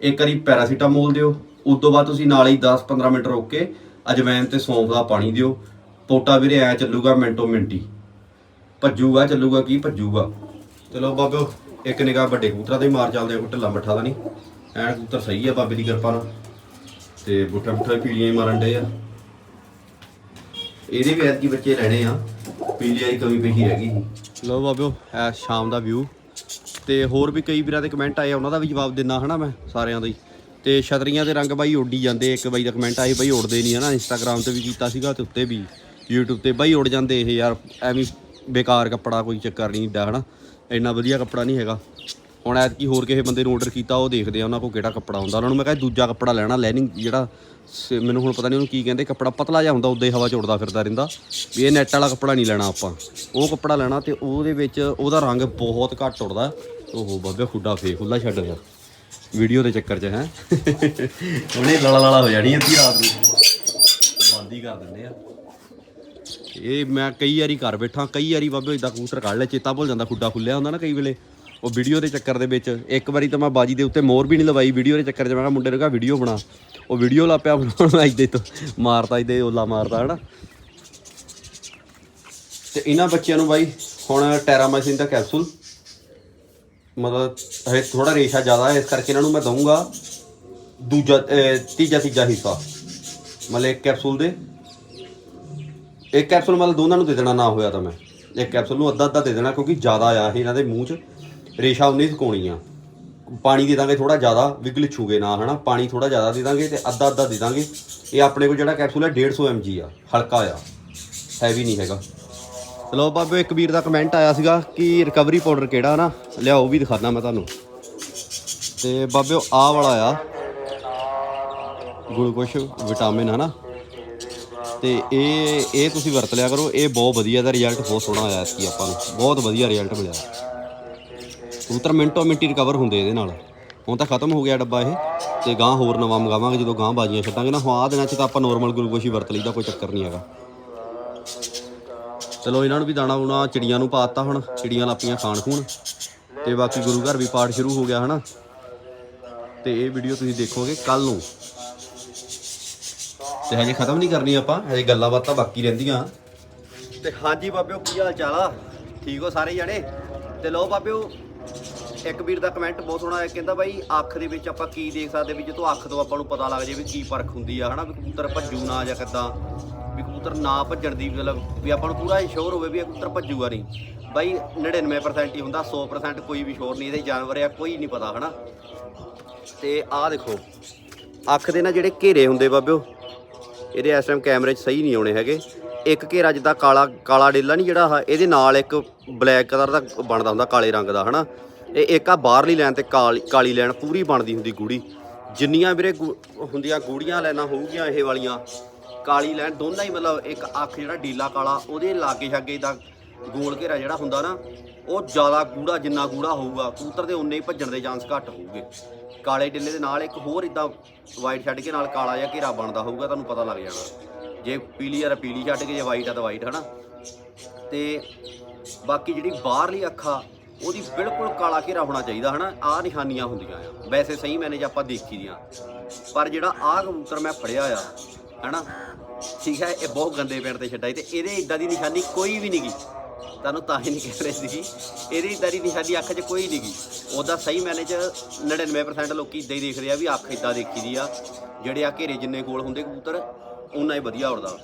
ਇੱਕ ਵਾਰੀ ਪੈਰਾਸੀਟਾਮੋਲ ਦਿਓ ਉਸ ਤੋਂ ਬਾਅਦ ਤੁਸੀਂ ਨਾਲ ਹੀ 10-15 ਮਿੰਟ ਰੋਕ ਕੇ ਅਜਵਾਇਨ ਤੇ ਸੌਂਫ ਦਾ ਪਾਣੀ ਦਿਓ। ਪੋਟਾ ਵੀਰੇ ਐ ਚੱਲੂਗਾ ਮਿੰਟੋ ਮਿੰਟੀ ਭੱਜੂਗਾ, ਚੱਲੂਗਾ ਕੀ? ਭੱਜੂਗਾ। ਚਲੋ ਬਾਬਿਓ, ਇੱਕ ਨਿਗਾਹ ਵੱਡੇ ਕਬੂਤਰਾਂ ਤੇ ਹੀ ਮਾਰ ਚੱਲਦੇ ਆ, ਕੋਈ ਢਿੱਲਾ ਮੱਠਾ ਦਾ ਨਹੀਂ। ਐਨ ਕਬੂਤਰ ਸਹੀ ਆ ਬਾਬੇ ਦੀ ਕਿਰਪਾ ਨਾਲ। ਤੇ ਬੁੱਟਾ ਬੁੱਟਾ ਵੀ ਪੀਲੀਆਂ ਹੀ ਮਾਰਨ ਡੇ ਆ। ਇਹਦੇ ਵੀ ਐਤਕੀ ਬੱਚੇ ਲੈਣੇ ਆ। ਪੀਲੀ ਕਮੀ ਪਈ ਹੈਗੀ। ਲੋ ਬਾਬਿਓ ਐ ਸ਼ਾਮ ਦਾ ਵਿਊ ਤੇ ਹੋਰ ਵੀ ਕਈ ਵੀਰਾਂ ਦੇ ਕਮੈਂਟ ਆਏ ਉਹਨਾਂ ਦਾ ਵੀ ਜਵਾਬ ਦਿੰਨਾ ਹਨਾ ਮੈਂ ਸਾਰਿਆਂ ਦਾ ਹੀ। ਤੇ ਛਤਰੀਆਂ ਦੇ ਰੰਗ ਬਾਈ ਉੱਡੀ ਜਾਂਦੇ, ਇੱਕ ਬਾਈ ਦਾ ਕਮੈਂਟ ਆਏ, ਬਾਈ ਉੱਡਦੇ ਨਹੀਂ ਹਨਾ ਇੰਸਟਾਗ੍ਰam ਤੇ ਵੀ ਕੀਤਾ ਸੀਗਾ ਤੇ ਉੱਤੇ ਵੀ। YouTube ਤੇ ਬਾਈ ਉੱਡ ਜਾਂਦੇ ਇਹ ਯਾਰ, ਐਵੇਂ ਬੇਕਾਰ ਕੱਪੜਾ ਕੋਈ ਚੱਕਰ ਨਹੀਂ ਏਡਾ ਹਨਾ। ਇੰਨਾ ਵਧੀਆ ਕੱਪੜਾ ਨਹੀਂ ਹੈਗਾ। ਹੁਣ ਐਤਕੀ ਹੋਰ ਕਿਸੇ ਬੰਦੇ ਨੂੰ ਆਰਡਰ ਕੀਤਾ, ਉਹ ਦੇਖਦੇ ਆ ਉਹਨਾਂ ਕੋਲ ਕਿਹੜਾ ਕੱਪੜਾ ਹੁੰਦਾ। ਉਹਨਾਂ ਨੂੰ ਮੈਂ ਕਿਹਾ, ਦੂਜਾ ਕੱਪੜਾ ਲੈਣਾ ਲੈਨਿੰਗ ਜਿਹੜਾ ਸ- ਮੈਨੂੰ ਹੁਣ ਪਤਾ ਨਹੀਂ ਉਹਨੂੰ ਕੀ ਕਹਿੰਦੇ, ਕੱਪੜਾ ਪਤਲਾ ਜਿਹਾ ਹੁੰਦਾ, ਉਦਾਂ ਹੀ ਹਵਾ ਚ ਉੱਡਦਾ ਫਿਰਦਾ ਰਹਿੰਦਾ। ਵੀ ਇਹ ਨੈਟ ਵਾਲਾ ਕੱਪੜਾ ਨਹੀਂ ਲੈਣਾ ਆਪਾਂ। ਉਹ ਕੱਪੜਾ ਲੈਣਾ ਤੇ ਉਹਦੇ ਵਿੱਚ ਉਹਦਾ ਰੰਗ ਬਹੁਤ ਘੱਟ ਉੱਡਦਾ ਓਹੋ ਬਾਬੇ, ਖੁੱਡਾ ਫੇਕ ਖੁੱਲਾ ਛੱਡ ਗਿਆ ਵੀਡੀਓ ਦੇ ਚੱਕਰ 'ਚ, ਹੈ। ਉਹਨੇ ਲੜਾ ਲੜਾ ਹੋ ਜਾਣੀ ਅੱਧੀ ਰਾਤ ਨੂੰ। ਬੰਦ ਹੀ ਕਰ ਦਿੰਦੇ ਆ। ਇਹ ਮੈਂ ਕਈ ਵਾਰੀ ਘਰ ਬੈਠਾ, ਕਈ ਵਾਰੀ ਬਾਬੇ ਇਦਾਂ ਕਬੂਤਰ ਕੱਢ ਲਿਆ ਚੇਤਾ ਭੁੱਲ ਜਾਂਦਾ, ਖੁੱਡਾ ਖੁੱਲਿਆ ਹੁੰਦਾ ਨਾ ਕਈ ਵੇਲੇ। ਉਹ ਵੀਡੀਓ ਦੇ ਚੱਕਰ ਦੇ ਵਿੱਚ ਇੱਕ ਵਾਰੀ ਤਾਂ ਮੈਂ ਬਾਜੀ ਦੇ ਉੱਤੇ ਮੋਰ ਵੀ ਨਹੀਂ ਲਵਾਈ, ਵੀਡੀਓ ਦੇ ਚੱਕਰ 'ਚ ਮੈਂ ਕਿਹਾ ਮੁੰਡੇ ਨੂੰ ਕਿਹਾ ਵੀਡੀਓ ਬਣਾ। ਉਹ ਵੀਡੀਓ ਲਾ ਪਿਆ ਬਣਾਉਣ ਇਦਾਂ ਤੋਂ ਮਾਰਦਾ ਇਦਾਂ ਓਲਾ ਮਾਰਦਾ, ਹਨਾ। ਤੇ ਇਹਨਾਂ ਬੱਚਿਆਂ ਨੂੰ ਬਾਈ, ਹੁਣ ਟੈਰਾਮਾਈਸਿਨ ਦਾ ਕੈਪਸੂਲ। ਮਤਲਬ ਹਜੇ ਥੋੜਾ ਰੇਸ਼ਾ ਜ਼ਿਆਦਾ ਹੈ, ਇਸ ਕਰਕੇ ਇਹਨਾਂ ਨੂੰ ਮੈਂ ਦਊਂਗਾ ਦੂਜਾ ਤੀਜਾ ਤੀਜਾ ਹਿੱਸਾ। ਮਤਲਬ ਇੱਕ ਕੈਪਸੂਲ ਦੇ। ਇੱਕ ਕੈਪਸੂਲ ਮਤਲਬ ਦੋਨਾਂ ਨੂੰ ਦੇ ਦੇਣਾ, ਨਾ ਹੋਇਆ ਤਾਂ ਮੈਂ। ਇੱਕ ਕੈਪਸੂਲ ਨੂੰ ਅੱਧਾ ਅੱਧਾ ਦੇ ਦੇਣਾ, ਕਿਉਂਕਿ ਜ਼ਿਆਦਾ ਆ ਇਹ ਇਹਨਾਂ ਦੇ ਮੂੰਹ 'ਚ। ਰੇਸ਼ਾ ਉਨੀ ਸੁਕਾਉਣੀ ਆ ਪਾਣੀ ਦੇ ਦਾਂਗੇ ਥੋੜਾ ਜ਼ਿਆਦਾ ਵੀ ਗਲਿਛੂਗੇ ਨਾ ਹਨਾ? ਪਾਣੀ ਥੋੜਾ ਜ਼ਿਆਦਾ ਦੇ ਦਾਂਗੇ ਤੇ ਅੱਧਾ ਅੱਧਾ ਦੇ ਦਾਂਗੇ। ਇਹ ਆਪਣੇ ਕੋਲ ਜਿਹੜਾ ਕੈਪਸੂਲ ਹੈ 150 mg ਆ, ਹਲਕਾ ਆ। ਹੈਵੀ ਨਹੀਂ ਹੈਗਾ। ਚਲੋ ਬਾਬੇ, ਇੱਕ ਵੀਰ ਦਾ ਕਮੈਂਟ ਆਇਆ ਸੀਗਾ ਕਿ ਰਿਕਵਰੀ ਪਾਊਡਰ ਕਿਹੜਾ ਨਾ ਲਿਆਓ, ਉਹ ਵੀ ਦਿਖਾਣਾ ਮੈਂ ਤੁਹਾਨੂੰ। ਤੇ ਬਾਬਿਓ ਆ ਵਾਲਾ ਆ। ਗਲੂਕੋਸ਼ ਵਿਟਾਮਿਨ, ਹਨਾ? ਤੇ ਇਹ ਇਹ ਤੁਸੀਂ ਵਰਤ ਲਿਆ ਕਰੋ। ਇਹ ਬਹੁਤ ਵਧੀਆ ਦਾ ਰਿਜ਼ਲਟ ਬਹੁਤ ਸੋਹਣਾ ਆਇਆ ਸੀ ਆਪਾਂ ਨੂੰ। ਬਹੁਤ ਵਧੀਆ ਰਿਜ਼ਲਟ ਮਿਲਿਆ। ਕਬੂਤਰ ਮਿੰਟੋ ਮਿੰਟੀ ਰਿਕਵਰ ਹੁੰਦੇ ਇਹਦੇ ਨਾਲ। ਹੁਣ ਤਾਂ ਖਤਮ ਹੋ ਗਿਆ ਡੱਬਾ ਇਹ, ਤੇ ਗਾਂ ਹੋਰ ਨਵਾਂ ਮੰਗਾਵਾਂਗੇ ਜਦੋਂ ਗਾਂ ਬਾਜੀਆਂ ਛੱਡਾਂਗੇ। ਨਾ ਹਾਂ ਆਹ ਦਿਨਾਂ 'ਚ ਤਾਂ ਆਪਾਂ ਨਾਰਮਲ ਗਲੂਕੋਸ਼ ਵਰਤ ਲਈਦਾ, ਕੋਈ ਚੱਕਰ ਨਹੀਂ ਹੈਗਾ। ਚਲੋ ਇਹਨਾਂ ਨੂੰ ਵੀ ਦਾਣਾ ਬੁਣਾ ਚਿੜੀਆਂ ਨੂੰ ਪਾਤਾ ਹੁਣ, ਚਿੜੀਆਂ ਲਾਪੀਆਂ ਖਾਣ ਖੂਣ ਤੇ ਬਾਕੀ ਗੁਰੂ ਘਰ ਵੀ ਪਾਠ ਸ਼ੁਰੂ ਹੋ ਗਿਆ, ਹਨਾ? ਤੇ ਇਹ ਵੀਡੀਓ ਤੁਸੀਂ ਦੇਖੋਗੇ ਕੱਲ ਨੂੰ। ਤੇ ਹਜੇ ਖਤਮ ਨਹੀਂ ਕਰਨੀ ਆਪਾਂ, ਹਜੇ ਗੱਲਾਂ ਬਾਤਾਂ ਬਾਕੀ ਰਹਿੰਦੀਆਂ। ਤੇ ਹਾਂਜੀ ਬਾਬਿਓ, ਕੀ ਹਾਲ ਚਾਲ ਆ? ਠੀਕ ਹੋ ਸਾਰੇ ਜਣੇ? ਤੇ ਲੋ ਬਾਬਿਓ ਇੱਕ ਵੀਰ ਦਾ ਕਮੈਂਟ ਬਹੁਤ ਸੋਹਣਾ ਹੈ, ਕਹਿੰਦਾ ਬਾਈ, ਅੱਖ ਦੇ ਵਿੱਚ ਆਪਾਂ ਕੀ ਦੇਖ ਸਕਦੇ ਵੀ ਜਦੋਂ ਅੱਖ ਤੋਂ ਆਪਾਂ ਨੂੰ ਪਤਾ ਲੱਗ ਜੇ ਵੀ ਕੀ ਪਰਖ ਹੁੰਦੀ ਆ, ਹਨਾ, ਵੀ ਕਬੂਤਰ ਭੱਜੂ ਨਾ ਜਾਂ ਕਿੱਦਾਂ, ਵੀ ਕਬੂਤਰ ਨਾ ਭੱਜਣ ਦੀ ਮਤਲਬ ਵੀ ਆਪਾਂ ਨੂੰ ਪੂਰਾ ਸ਼ੋਰ ਹੋਵੇ ਵੀ ਇਹ ਕਬੂਤਰ ਭੱਜੂਗਾ ਨਹੀਂ। ਬਾਈ 99% ਹੀ ਹੁੰਦਾ 100% ਕੋਈ ਵੀ ਸ਼ੋਰ ਨਹੀਂ, ਇਹਦੇ ਜਾਨਵਰ ਆ, ਕੋਈ ਨਹੀਂ ਪਤਾ, ਹਨਾ। ਤੇ ਆਹ ਦੇਖੋ, ਅੱਖ ਦੇ ਨਾ ਜਿਹੜੇ ਘੇਰੇ ਹੁੰਦੇ ਬਾਬਿਓ, ਇਹਦੇ ਇਸ ਟਾਈਮ ਕੈਮਰੇ 'ਚ ਸਹੀ ਨਹੀਂ ਆਉਣੇ ਹੈਗੇ। ਇੱਕ ਘੇਰਾ ਜਿੱਦਾਂ ਕਾਲਾ ਕਾਲਾ ਡੇਲਾ ਨਹੀਂ ਜਿਹੜਾ ਇਹਦੇ ਨਾਲ ਇੱਕ ਬਲੈਕ ਕਲਰ ਦਾ ਬਣਦਾ ਹੁੰਦਾ, ਕਾਲੇ ਰੰਗ ਦਾ, ਹਨਾ। ਇਹ ਇੱਕ ਆ ਬਾਹਰਲੀ ਲਾਈਨ ਤੇ ਕਾਲੀ ਕਾਲੀ ਲਾਈਨ ਪੂਰੀ ਬਣਦੀ ਹੁੰਦੀ ਗੂੜੀ। ਜਿੰਨੀਆਂ ਵੀਰੇ ਗੂ- ਹੁੰਦੀਆਂ ਗੂੜੀਆਂ ਲਾਈਨਾਂ ਹੋਊਗੀਆਂ ਇਹ ਵਾਲੀਆਂ, ਕਾਲੀ ਲਾਈਨ ਦੋਨਾਂ ਹੀ ਮਤਲਬ ਇੱਕ ਅੱਖ ਜਿਹੜਾ ਡੀਲਾ ਕਾਲਾ, ਉਹਦੇ ਲਾਗੇ ਛਾਗੇ ਦਾ ਗੋਲ ਘੇਰਾ ਜਿਹੜਾ ਹੁੰਦਾ ਨਾ, ਉਹ ਜ਼ਿਆਦਾ ਗੂੜਾ ਜਿੰਨਾ ਗੂੜਾ ਹੋਊਗਾ, ਕਬੂਤਰ ਦੇ ਉਨੇ ਹੀ ਭੱਜਣ ਦੇ ਚਾਂਸ ਘੱਟ ਹੋਊਗੇ। ਕਾਲੇ ਡਿੱਲੇ ਦੇ ਨਾਲ ਇੱਕ ਹੋਰ ਇਦਾਂ ਵਾਈਟ ਛੱਡ ਕੇ ਨਾਲ ਕਾਲਾ ਜਿਹਾ ਘੇਰਾ ਬਣਦਾ ਹੋਊਗਾ, ਤੁਹਾਨੂੰ ਪਤਾ ਲੱਗ ਜਾਣਾ। ਜੇ ਪੀਲੀ ਆ ਤਾਂ ਪੀਲੀ ਛੱਡ ਕੇ, ਜੇ ਵਾਈਟ ਆ ਤਾਂ ਵਾਈਟ ਹਨਾ? ਤੇ ਬਾਕੀ ਜਿਹੜੀ ਬਾਹਰਲੀ ਅੱਖਾਂ ਉਹਦੀ ਬਿਲਕੁਲ ਕਾਲਾ ਘੇਰਾ ਹੋਣਾ ਚਾਹੀਦਾ, ਹਨਾ? ਆਹ ਨਿਸ਼ਾਨੀਆਂ ਹੁੰਦੀਆਂ ਆ। ਵੈਸੇ ਸਹੀ ਮੈਨੇ ਜੇ ਆਪਾਂ ਦੇਖੀ ਦੀਆਂ। ਪਰ ਜਿਹੜਾ ਆਹ ਕਬੂਤਰ ਮੈਂ ਫੜਿਆ ਆ, ਹਨਾ? ਠੀਕ ਹੈ, ਇਹ ਬਹੁਤ ਗੰਦੇ ਪਿੰਡ ਤੇ ਛੱਡਾਈ ਤੇ ਇਹਦੇ ਇਦਾਂ ਦੀ ਨਿਸ਼ਾਨੀ ਕੋਈ ਵੀ ਨਹੀਂ ਨਹੀਂਗੀ ਤੁਹਾਨੂੰ ਤਾਂ ਹੀ ਨਹੀਂ ਕਹਿ ਰਹੇ ਸੀ ਇਹਦੇ ਇਦਾਂ ਦੀ ਨਿਸ਼ਾਨੀ ਅੱਖ 'ਚ ਕੋਈ ਨਹੀਂ ਨਹੀਂਗੀ ਉਹਦਾ ਸਹੀ ਮੈਨੇ 'ਚ 99% ਲੋਕੀ ਇਦਾਂ ਹੀ ਦੇਖਦੇ ਆ ਵੀ ਅੱਖ ਇਦਾਂ ਦੇਖੀ ਦੀ ਆ। ਜਿਹੜੇ ਆ ਘੇਰੇ ਜਿੰਨੇ ਕੋਲ ਹੁੰਦੇ ਕਬੂਤਰ ਉਨਾ ਹੀ ਵਧੀਆ ਉੜਦਾ।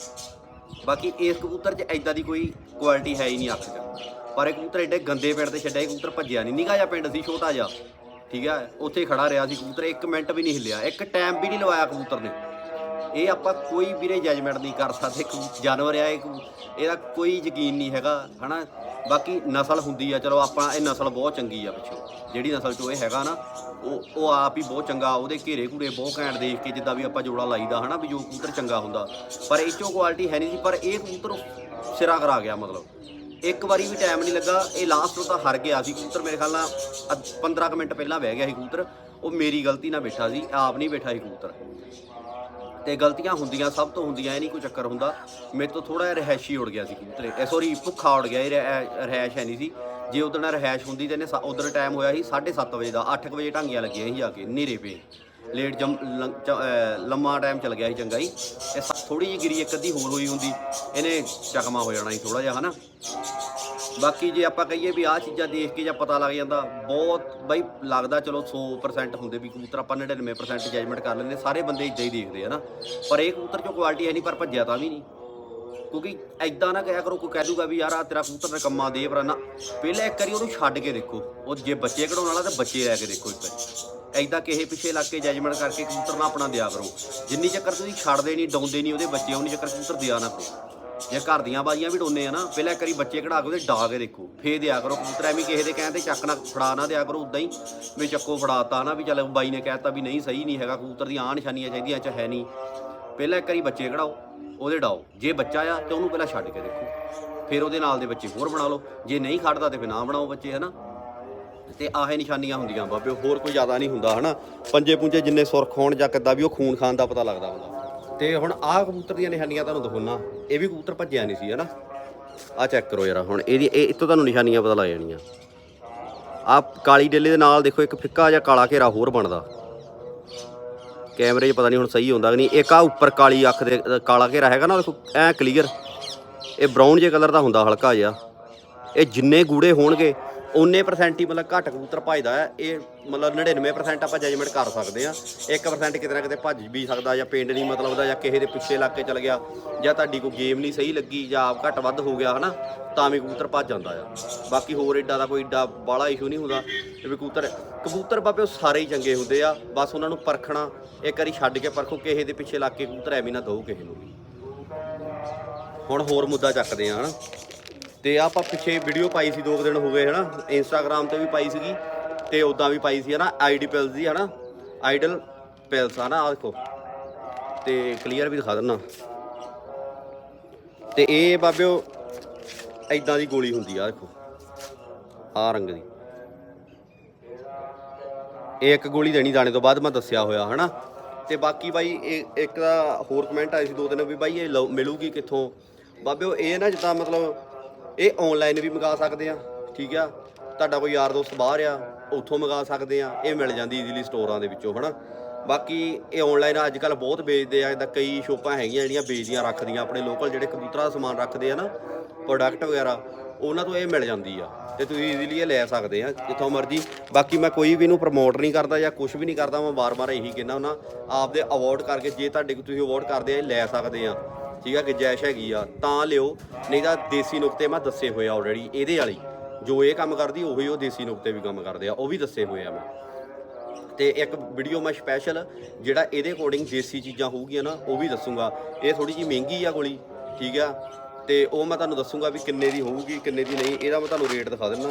ਬਾਕੀ ਇਸ ਕਬੂਤਰ 'ਚ ਐਦਾਂ ਦੀ ਕੋਈ ਕੁਆਲਿਟੀ ਹੈ ਹੀ ਨਹੀਂ ਅੱਖ 'ਚ। ਪਰ ਇਹ ਕਬੂਤਰ ਐਡੇ ਗੰਦੇ ਪਿੰਡ ਤੇ ਛੱਡਿਆ, ਇਹ ਕਬੂਤਰ ਭੱਜਿਆ ਨਹੀਂ ਨਿੱਘਾ ਜਿਹਾ ਪਿੰਡ ਸੀ, ਛੋਟਾ ਜਿਹਾ। ਠੀਕ ਹੈ ਉੱਥੇ ਖੜਾ ਰਿਹਾ ਸੀ ਕਬੂਤਰ, ਇੱਕ ਮਿੰਟ ਵੀ ਨਹੀਂ ਹਿੱਲਿਆ। ਇੱਕ ਟਾਈਮ ਵੀ ਨਹੀਂ ਲਵਾਇਆ ਕਬੂਤਰ ਨੇ। ਇਹ ਆਪਾਂ ਕੋਈ ਵੀਰੇ ਜਜਮੈਂਟ ਨਹੀਂ ਕਰ ਸਕਦੇ, ਕਬੂ- ਜਾਨਵਰ ਆ ਇਹ ਇਹਦਾ ਕੋਈ ਯਕੀਨ ਨਹੀਂ ਹੈਗਾ, ਹਨਾ? ਬਾਕੀ ਨਸਲ ਹੁੰਦੀ ਆ, ਚਲੋ ਆਪਾਂ, ਇਹ ਨਸਲ ਬਹੁਤ ਚੰਗੀ ਆ ਪਿੱਛੋਂ। ਜਿਹੜੀ ਨਸਲ ਚੋਂ ਇਹ ਹੈਗਾ ਨਾ, ਉਹ ਉਹ ਆਪ ਹੀ ਬਹੁਤ ਚੰਗਾ, ਉਹਦੇ ਘੇਰੇ ਘੂਰੇ ਬਹੁਤ ਘੈਂਟ ਦੇਖ ਕੇ ਜਿੱਦਾਂ ਵੀ ਆਪਾਂ ਜੋੜਾ ਲਾਈਦਾ, ਹਨਾ? ਵੀ ਜੋ ਕਬੂਤਰ ਚੰਗਾ ਹੁੰਦਾ। ਪਰ ਇਹ ਚੋਂ ਕੁਆਲਿਟੀ ਹੈ ਨਹੀਂ ਸੀ, ਪਰ ਇਹ ਕਬੂਤਰ ਸਿਰਾ ਕਰਾ ਗਿਆ, ਮਤਲਬ। ਇੱਕ ਵਾਰੀ ਵੀ ਟਾਈਮ ਨਹੀਂ ਲੱਗਾ। ਇਹ ਲਾਸਟ ਤੋਂ ਤਾਂ ਹਾਰ ਗਿਆ ਸੀ ਕੂਤਰ ਮੇਰੇ ਖਿਆਲ ਨਾਲ ਅੱਧ- 15 ਕੁ ਮਿੰਟ ਪਹਿਲਾਂ ਬਹਿ ਗਿਆ ਸੀ ਕੂਤਰ ਉਹ ਮੇਰੀ ਗਲਤੀ ਨਾਲ ਬੈਠਾ ਸੀ, ਆਪ ਨਹੀਂ ਬੈਠਾ ਸੀ ਕੂਤਰ ਤੇ ਗਲਤੀਆਂ ਹੁੰਦੀਆਂ, ਸਭ ਤੋਂ ਹੁੰਦੀਆਂ, ਇਹ ਨਹੀਂ ਕੋਈ ਚੱਕਰ ਹੁੰਦਾ। ਮੇਰੇ ਤੋਂ ਥੋੜਾ ਜਿਹਾ ਰਹਿਸ਼ੀ ਉੜ ਗਿਆ ਸੀ ਕੂਤਰ ਇਹ ਸੌਰੀ ਭੁੱਖਾ ਉੜ ਗਿਆ, ਇਹ ਰਹਿ- ਰਹਿਸ਼ ਹੈ ਨਹੀਂ ਸੀ। ਜੇ ਉਹਦੇ ਨਾਲ ਰਹਿਸ਼ ਹੁੰਦੀ ਤੇ ਇਹਨੇ ਉਧਰ ਟਾਈਮ ਹੋਇਆ ਸੀ 7:30 ਵਜੇ ਦਾ 8 ਵਜੇ ਢਾਂਗੀਆਂ ਲੱਗੀਆਂ ਸੀ ਆ ਕੇ, ਨੇਰੇ ਪਏ ਲੇਟ ਜੰਮ ਲੰ- ਲੰਮਾ ਟਾਈਮ ਚੱਲ ਗਿਆ ਸੀ ਚੰਗਾ ਹੀ ਇਹ ਥੋੜੀ ਜਿਹੀ ਗਿਰੀ ਇੱਕ ਅੱਧੀ ਹੋਰ ਹੋਈ ਹੁੰਦੀ। ਇਹਨੇ ਚਕਮਾ ਹੋ ਜਾਣਾ ਸੀ ਥੋੜਾ ਜਿਹਾ, ਹਨਾ? ਬਾਕੀ ਜੇ ਆਪਾਂ ਕਹੀਏ ਵੀ ਆਹ ਚੀਜ਼ਾਂ ਦੇਖ ਕੇ ਜਾਂ ਪਤਾ ਲੱਗ ਜਾਂਦਾ, ਬਹੁਤ ਬਈ ਲੱਗਦਾ ਚਲੋ 100% ਹੁੰਦੇ ਵੀ ਕਬੂਤਰ ਆਪਾਂ 99% ਜਜਮੈਂਟ ਕਰ ਲੈਂਦੇ, ਸਾਰੇ ਬੰਦੇ ਇਦਾਂ ਹੀ ਦੇਖਦੇ ਆ ਨਾ। ਪਰ ਇਹ ਕਬੂਤਰ ਚੋਂ ਕੁਆਲਿਟੀ ਹੈ ਨਹੀਂ, ਪਰ ਭੱਜਿਆ ਤਾਂ ਵੀ ਨਹੀਂ। ਕਿਉਂਕਿ ਐਦਾਂ ਨਾ ਕਿਹਾ ਕਰੋ, ਕੋਈ ਕਹਿ ਦੂਗਾ ਵੀ ਯਾਰ ਆ ਤੇਰਾ ਕਬੂਤਰ ਨਿਕੰਮਾ ਦੇ ਪਰ ਨਾ ਪਹਿਲਾਂ ਇੱਕ ਵਾਰੀ ਉਹਨੂੰ ਛੱਡ ਕੇ ਦੇਖੋ। ਉਹ ਜੇ ਬੱਚੇ ਕਢਾਉਣ ਵਾਲਾ ਤਾਂ ਬੱਚੇ ਲੈ ਕੇ ਦੇਖੋ ਇੱਕ ਵਾਰੀ। ਐਦਾਂ ਕਿਸੇ ਪਿੱਛੇ ਲੱਗ ਕੇ ਜਜਮੈਂਟ ਕਰਕੇ ਕਬੂਤਰ ਨਾ ਆਪਣਾ ਦਿਆ ਕਰੋ। ਜਿੰਨੀ ਚੱਕਰ ਤੁਸੀਂ ਛੱਡਦੇ ਨਹੀਂ, ਡਾਉਂਦੇ ਨਹੀਂ ਉਹਦੇ ਬੱਚੇ, ਉਨੀ ਚੱਕਰ ਕਬੂਤਰ ਦਿਆ ਨਾ ਕਰੋ। ਜੇ ਘਰ ਦੀਆਂ ਬਾਜੀਆਂ ਵੀ ਡੋਨੇ ਆ ਨਾ, ਪਹਿਲਾਂ ਇੱਕ ਵਾਰੀ ਬੱਚੇ ਕਢਾ ਕੇ ਉਹਦੇ ਡਾ ਕੇ ਦੇਖੋ, ਫੇਰ ਦਿਆ ਕਰੋ ਕਬੂਤਰ। ਐਵੇਂ ਕਿਸੇ ਦੇ ਕਹਿਣ ਤੇ ਚੱਕ ਨਾ, ਫੜਾ ਨਾ ਦਿਆ ਕਰੋ ਉਦਾਂ ਹੀ ਵੀ ਚੱਕੋ ਫੜਾਤਾ ਨਾ ਵੀ ਚੱਲ ਬਾਈ ਨੇ ਕਹਿਤਾ ਵੀ ਨਹੀਂ, ਸਹੀ ਨਹੀਂ ਹੈਗਾ, ਕਬੂਤਰ ਦੀਆਂ ਆਹ ਨਿਸ਼ਾਨੀਆਂ ਚਾਹੀਦੀਆਂ ਚ ਹੈ ਨਹੀਂ। ਪਹਿਲਾਂ ਇੱਕ ਵਾਰੀ ਬੱਚੇ ਕਢਾਓ, ਉਹਦੇ ਡਾਓ। ਜੇ ਬੱਚਾ ਆ ਤੇ ਉਹਨੂੰ ਪਹਿਲਾਂ ਛੱਡ ਕੇ ਦੇਖੋ। ਫਿਰ ਉਹਦੇ ਨਾਲ ਦੇ ਬੱਚੇ ਹੋਰ ਬਣਾ ਲਓ। ਜੇ ਨਹੀਂ ਖੜਦਾ ਤੇ ਫਿਰ ਨਾ ਬਣਾਓ ਬੱਚੇ, ਹਨਾ? ਤੇ ਆਹੇ ਨਿਸ਼ਾਨੀਆਂ ਹੁੰਦੀਆਂ ਬਾਬੇ, ਹੋਰ ਕੋਈ ਜ਼ਿਆਦਾ ਨਹੀਂ ਹੁੰਦਾ, ਹਨਾ? ਪੰਜੇ ਪੁੰਜੇ ਜਿੰਨੇ ਸੁਰਖ ਹੋਣ ਜਾਂ ਕਿੱਦਾਂ ਵੀ ਉਹ ਖੂਨ ਖਾਨ ਦਾ ਪਤਾ ਲੱਗਦਾ ਹੁੰਦਾ। ਤੇ ਹੁਣ ਆਹ ਕਬੂਤਰ ਦੀਆਂ ਨਿਸ਼ਾਨੀਆਂ ਤੁਹਾਨੂੰ ਦਿਖਾਉਣਾ ਇਹ ਵੀ ਕਬੂਤਰ ਭੱਜਿਆ ਨਹੀਂ ਸੀ, ਹਨਾ? ਆਹ ਚੈੱਕ ਕਰੋ ਯਾਰ ਹੁਣ, ਇਹਦੀ, ਇਹ ਇੱਥੋਂ ਤੁਹਾਨੂੰ ਨਿਸ਼ਾਨੀਆਂ ਪਤਾ ਲੱਗ ਜਾਣੀਆਂ। ਆਹ ਕਾਲੀ ਡੇਲੇ ਦੇ ਨਾਲ ਦੇਖੋ, ਇੱਕ ਫਿੱਕਾ ਜਿਹਾ ਕਾਲਾ ਘੇਰਾ ਹੋਰ ਬਣਦਾ। ਕੈਮਰੇ 'ਚ ਪਤਾ ਨਹੀਂ ਹੁਣ ਸਹੀ ਹੁੰਦਾ ਕਿ ਨਹੀਂ। ਇੱਕ ਆ ਉੱਪਰ ਕਾਲੀ ਅੱਖ ਦੇ ਕਾਲਾ ਘੇਰਾ ਹੈਗਾ ਨਾ, ਦੇਖੋ, ਐ ਕਲੀਅਰ ਇਹ ਬਰਾਊਨ ਜੇ ਕਲਰ ਦਾ ਹੁੰਦਾ, ਹਲਕਾ ਜਿਹਾ। ਇਹ ਜਿੰਨੇ ਗੂੜੇ ਹੋਣਗੇ ਉਨੇ ਪਰਸੈਂਟ ਹੀ ਮਤਲਬ ਘੱਟ ਕਬੂਤਰ ਭਜਦਾ ਹੈ। ਇਹ ਮਤਲਬ 99% ਆਪਾਂ ਜਜਮੈਂਟ ਕਰ ਸਕਦੇ ਆ 1% ਕਿਤੇ ਨਾ ਕਿਤੇ ਭੱਜ ਵੀ ਸਕਦਾ ਜਾਂ ਪਿੰਡ ਨਹੀਂ ਮਤਲਬ ਦਾ ਜਾਂ ਕਿਸੇ ਦੇ ਪਿੱਛੇ ਲੱਗ ਕੇ ਚਲ ਗਿਆ ਜਾਂ ਤੁਹਾਡੀ ਕੋਈ ਗੇਮ ਨਹੀਂ ਸਹੀ ਲੱਗੀ ਜਾਂ ਆਪ ਘੱਟ ਵੱਧ ਹੋ ਗਿਆ ਹਨਾ, ਤਾਂ ਵੀ ਕਬੂਤਰ ਭੱਜ ਜਾਂਦਾ ਆ। ਬਾਕੀ ਹੋਰ ਏਡਾ ਦਾ ਕੋਈ ਏਡਾ ਬਾਲਾ ਇਸ਼ੂ ਨਹੀਂ ਹੁੰਦਾ ਇਹ ਵੀ ਕਬੂਤਰ ਕਬੂਤਰ ਬਾਬੇ ਉਹ ਸਾਰੇ ਹੀ ਚੰਗੇ ਹੁੰਦੇ ਆ। ਬਸ ਉਹਨਾਂ ਨੂੰ ਪਰਖਣਾ, ਇੱਕ ਵਾਰੀ ਛੱਡ ਕੇ ਪਰਖੋ, ਕਿਸੇ ਦੇ ਪਿੱਛੇ ਲੱਗ ਕੇ ਕਬੂਤਰ ਐਵੇਂ ਨਾ ਦੋ ਕਿਸੇ ਨੂੰ ਵੀ। ਹੁਣ ਹੋਰ ਮੁੱਦਾ ਚੱਕਦੇ ਆ ਹਨਾ। ਤੇ ਆਪਾਂ ਪਿੱਛੇ ਵੀਡੀਓ ਪਾਈ ਸੀ ਦੋ ਕੁ ਦਿਨ ਹੋ ਗਏ, ਹਨਾ? ਇੰਸਟਾਗ੍ਰam ਤੇ ਵੀ ਪਾਈ ਸੀਗੀ ਤੇ ਉਦਾਂ ਵੀ ਪਾਈ ਸੀ, ਹਨਾ? ਆਈਡੀ ਪਿਲਸ ਦੀ, ਹਨਾ? ਆਈਡਲ ਪਿਲਸ ਹਨਾ ਆ ਦੇਖੋ। ਤੇ ਕਲੀਅਰ ਵੀ ਦਿਖਾ ਦਿੰਨਾ ਤੇ ਇਹ ਬਾਬਿਓ ਐਦਾਂ ਦੀ ਗੋਲੀ ਹੁੰਦੀ ਆ ਦੇਖੋ। ਆ ਰੰਗ ਦੀ। ਇਹ ਇੱਕ ਗੋਲੀ ਦੇਣੀ ਜਾਣੇ ਤੋਂ ਬਾਅਦ ਮੈਂ ਦੱਸਿਆ ਹੋਇਆ, ਹਨਾ? ਤੇ ਬਾਕੀ ਬਾਈ, ਇਹ ਇੱਕ ਦਾ ਹੋਰ ਕਮੈਂਟ ਆਇਆ ਸੀ ਦੋ ਦਿਨ ਵੀ, ਬਾਈ, ਇਹ ਲਓ- ਮਿਲੂਗੀ ਕਿੱਥੋਂ? ਬਾਬਿਓ, ਇਹ ਨਾ ਜਿੱਦਾਂ ਮਤਲਬ ਇਹ ਆਨਲਾਈਨ ਵੀ ਮੰਗਾ ਸਕਦੇ ਆ, ਠੀਕ ਆ? ਤੁਹਾਡਾ ਕੋਈ ਯਾਰ ਦੋਸਤ ਬਾਹਰ ਆ, ਉੱਥੋਂ ਮੰਗਾ ਸਕਦੇ ਆ, ਇਹ ਮਿਲ ਜਾਂਦੀ ਈਜ਼ੀਲੀ ਸਟੋਰਾਂ ਦੇ ਵਿੱਚੋਂ, ਹਨਾ? ਬਾਕੀ ਇਹ ਆਨਲਾਈਨ ਅੱਜ ਕੱਲ ਬਹੁਤ ਵੇਚਦੇ ਆ ਜਿੱਦਾਂ ਕਈ ਸ਼ੋਪਾਂ ਹੈਗੀਆਂ ਜਿਹੜੀਆਂ ਵੇਚਦੀਆਂ ਰੱਖਦੀਆਂ, ਆਪਣੇ ਲੋਕਲ ਜਿਹੜੇ ਕਬੂਤਰਾਂ ਦਾ ਸਮਾਨ ਰੱਖਦੇ ਆ ਨਾ ਪ੍ਰੋਡਕਟ ਵਗੈਰਾ, ਉਹਨਾਂ ਤੋਂ ਇਹ ਮਿਲ ਜਾਂਦੀ ਆ, ਤੇ ਤੁਸੀਂ ਈਜ਼ੀਲੀ ਇਹ ਲੈ ਸਕਦੇ ਆ, ਜਿੱਥੋਂ ਮਰਜ਼ੀ। ਬਾਕੀ ਮੈਂ ਕੋਈ ਵੀ ਇਹਨੂੰ ਪ੍ਰਮੋਟ ਨਹੀਂ ਕਰਦਾ ਜਾਂ ਕੁਝ ਵੀ ਨਹੀਂ ਕਰਦਾ, ਮੈਂ ਵਾਰ-ਵਾਰ ਇਹੀ ਕਹਿੰਦਾ ਹੁੰਦਾ ਆਪਦੇ ਅਵਾਰਡ ਕਰਕੇ, ਜੇ ਤੁਹਾਡੇ ਕੋਲ ਤੁਸੀਂ ਅਵਾਰਡ ਕਰਦੇ ਆ, ਇਹ ਲੈ ਸਕਦੇ ਆ। ਠੀਕ ਆ, ਗੁੰਜਾਇਸ਼ ਹੈਗੀ ਆ, ਤਾਂ ਲਿਓ, ਨਹੀਂ ਤਾਂ ਦੇਸੀ ਨੁਕਤੇ ਮੈਂ ਦੱਸੇ ਹੋਏ ਆ ਆਲਰੇਡੀ ਇਹਦੇ ਵਾਲੀ। ਜੋ ਇਹ ਕੰਮ ਕਰਦੀ, ਉਹੀ ਉਹ ਦੇਸੀ ਨੁਕਤੇ ਵੀ ਕੰਮ ਕਰਦੇ ਆ, ਉਹ ਵੀ ਦੱਸੇ ਹੋਏ ਆ ਮੈਂ। ਤੇ ਇੱਕ ਵੀਡੀਓ ਮੈਂ ਸਪੈਸ਼ਲ ਜਿਹੜਾ ਇਹਦੇ ਅਕੋਰਡਿੰਗ ਦੇਸੀ ਚੀਜ਼ਾਂ ਹੋਊਗੀਆਂ ਨਾ, ਉਹ ਵੀ ਦੱਸੂਗਾ। ਇਹ ਥੋੜੀ ਜੀ ਮਹਿੰਗੀ ਆ ਗੋਲੀ, ਠੀਕ ਆ? ਤੇ ਉਹ ਮੈਂ ਤੁਹਾਨੂੰ ਦੱਸੂਗਾ ਵੀ ਕਿੰਨੇ ਦੀ ਹੋਊਗੀ, ਕਿੰਨੇ ਦੀ ਨਹੀਂ, ਇਹਦਾ ਮੈਂ ਤੁਹਾਨੂੰ ਰੇਟ ਦਿਖਾ ਦਿੰਦਾ।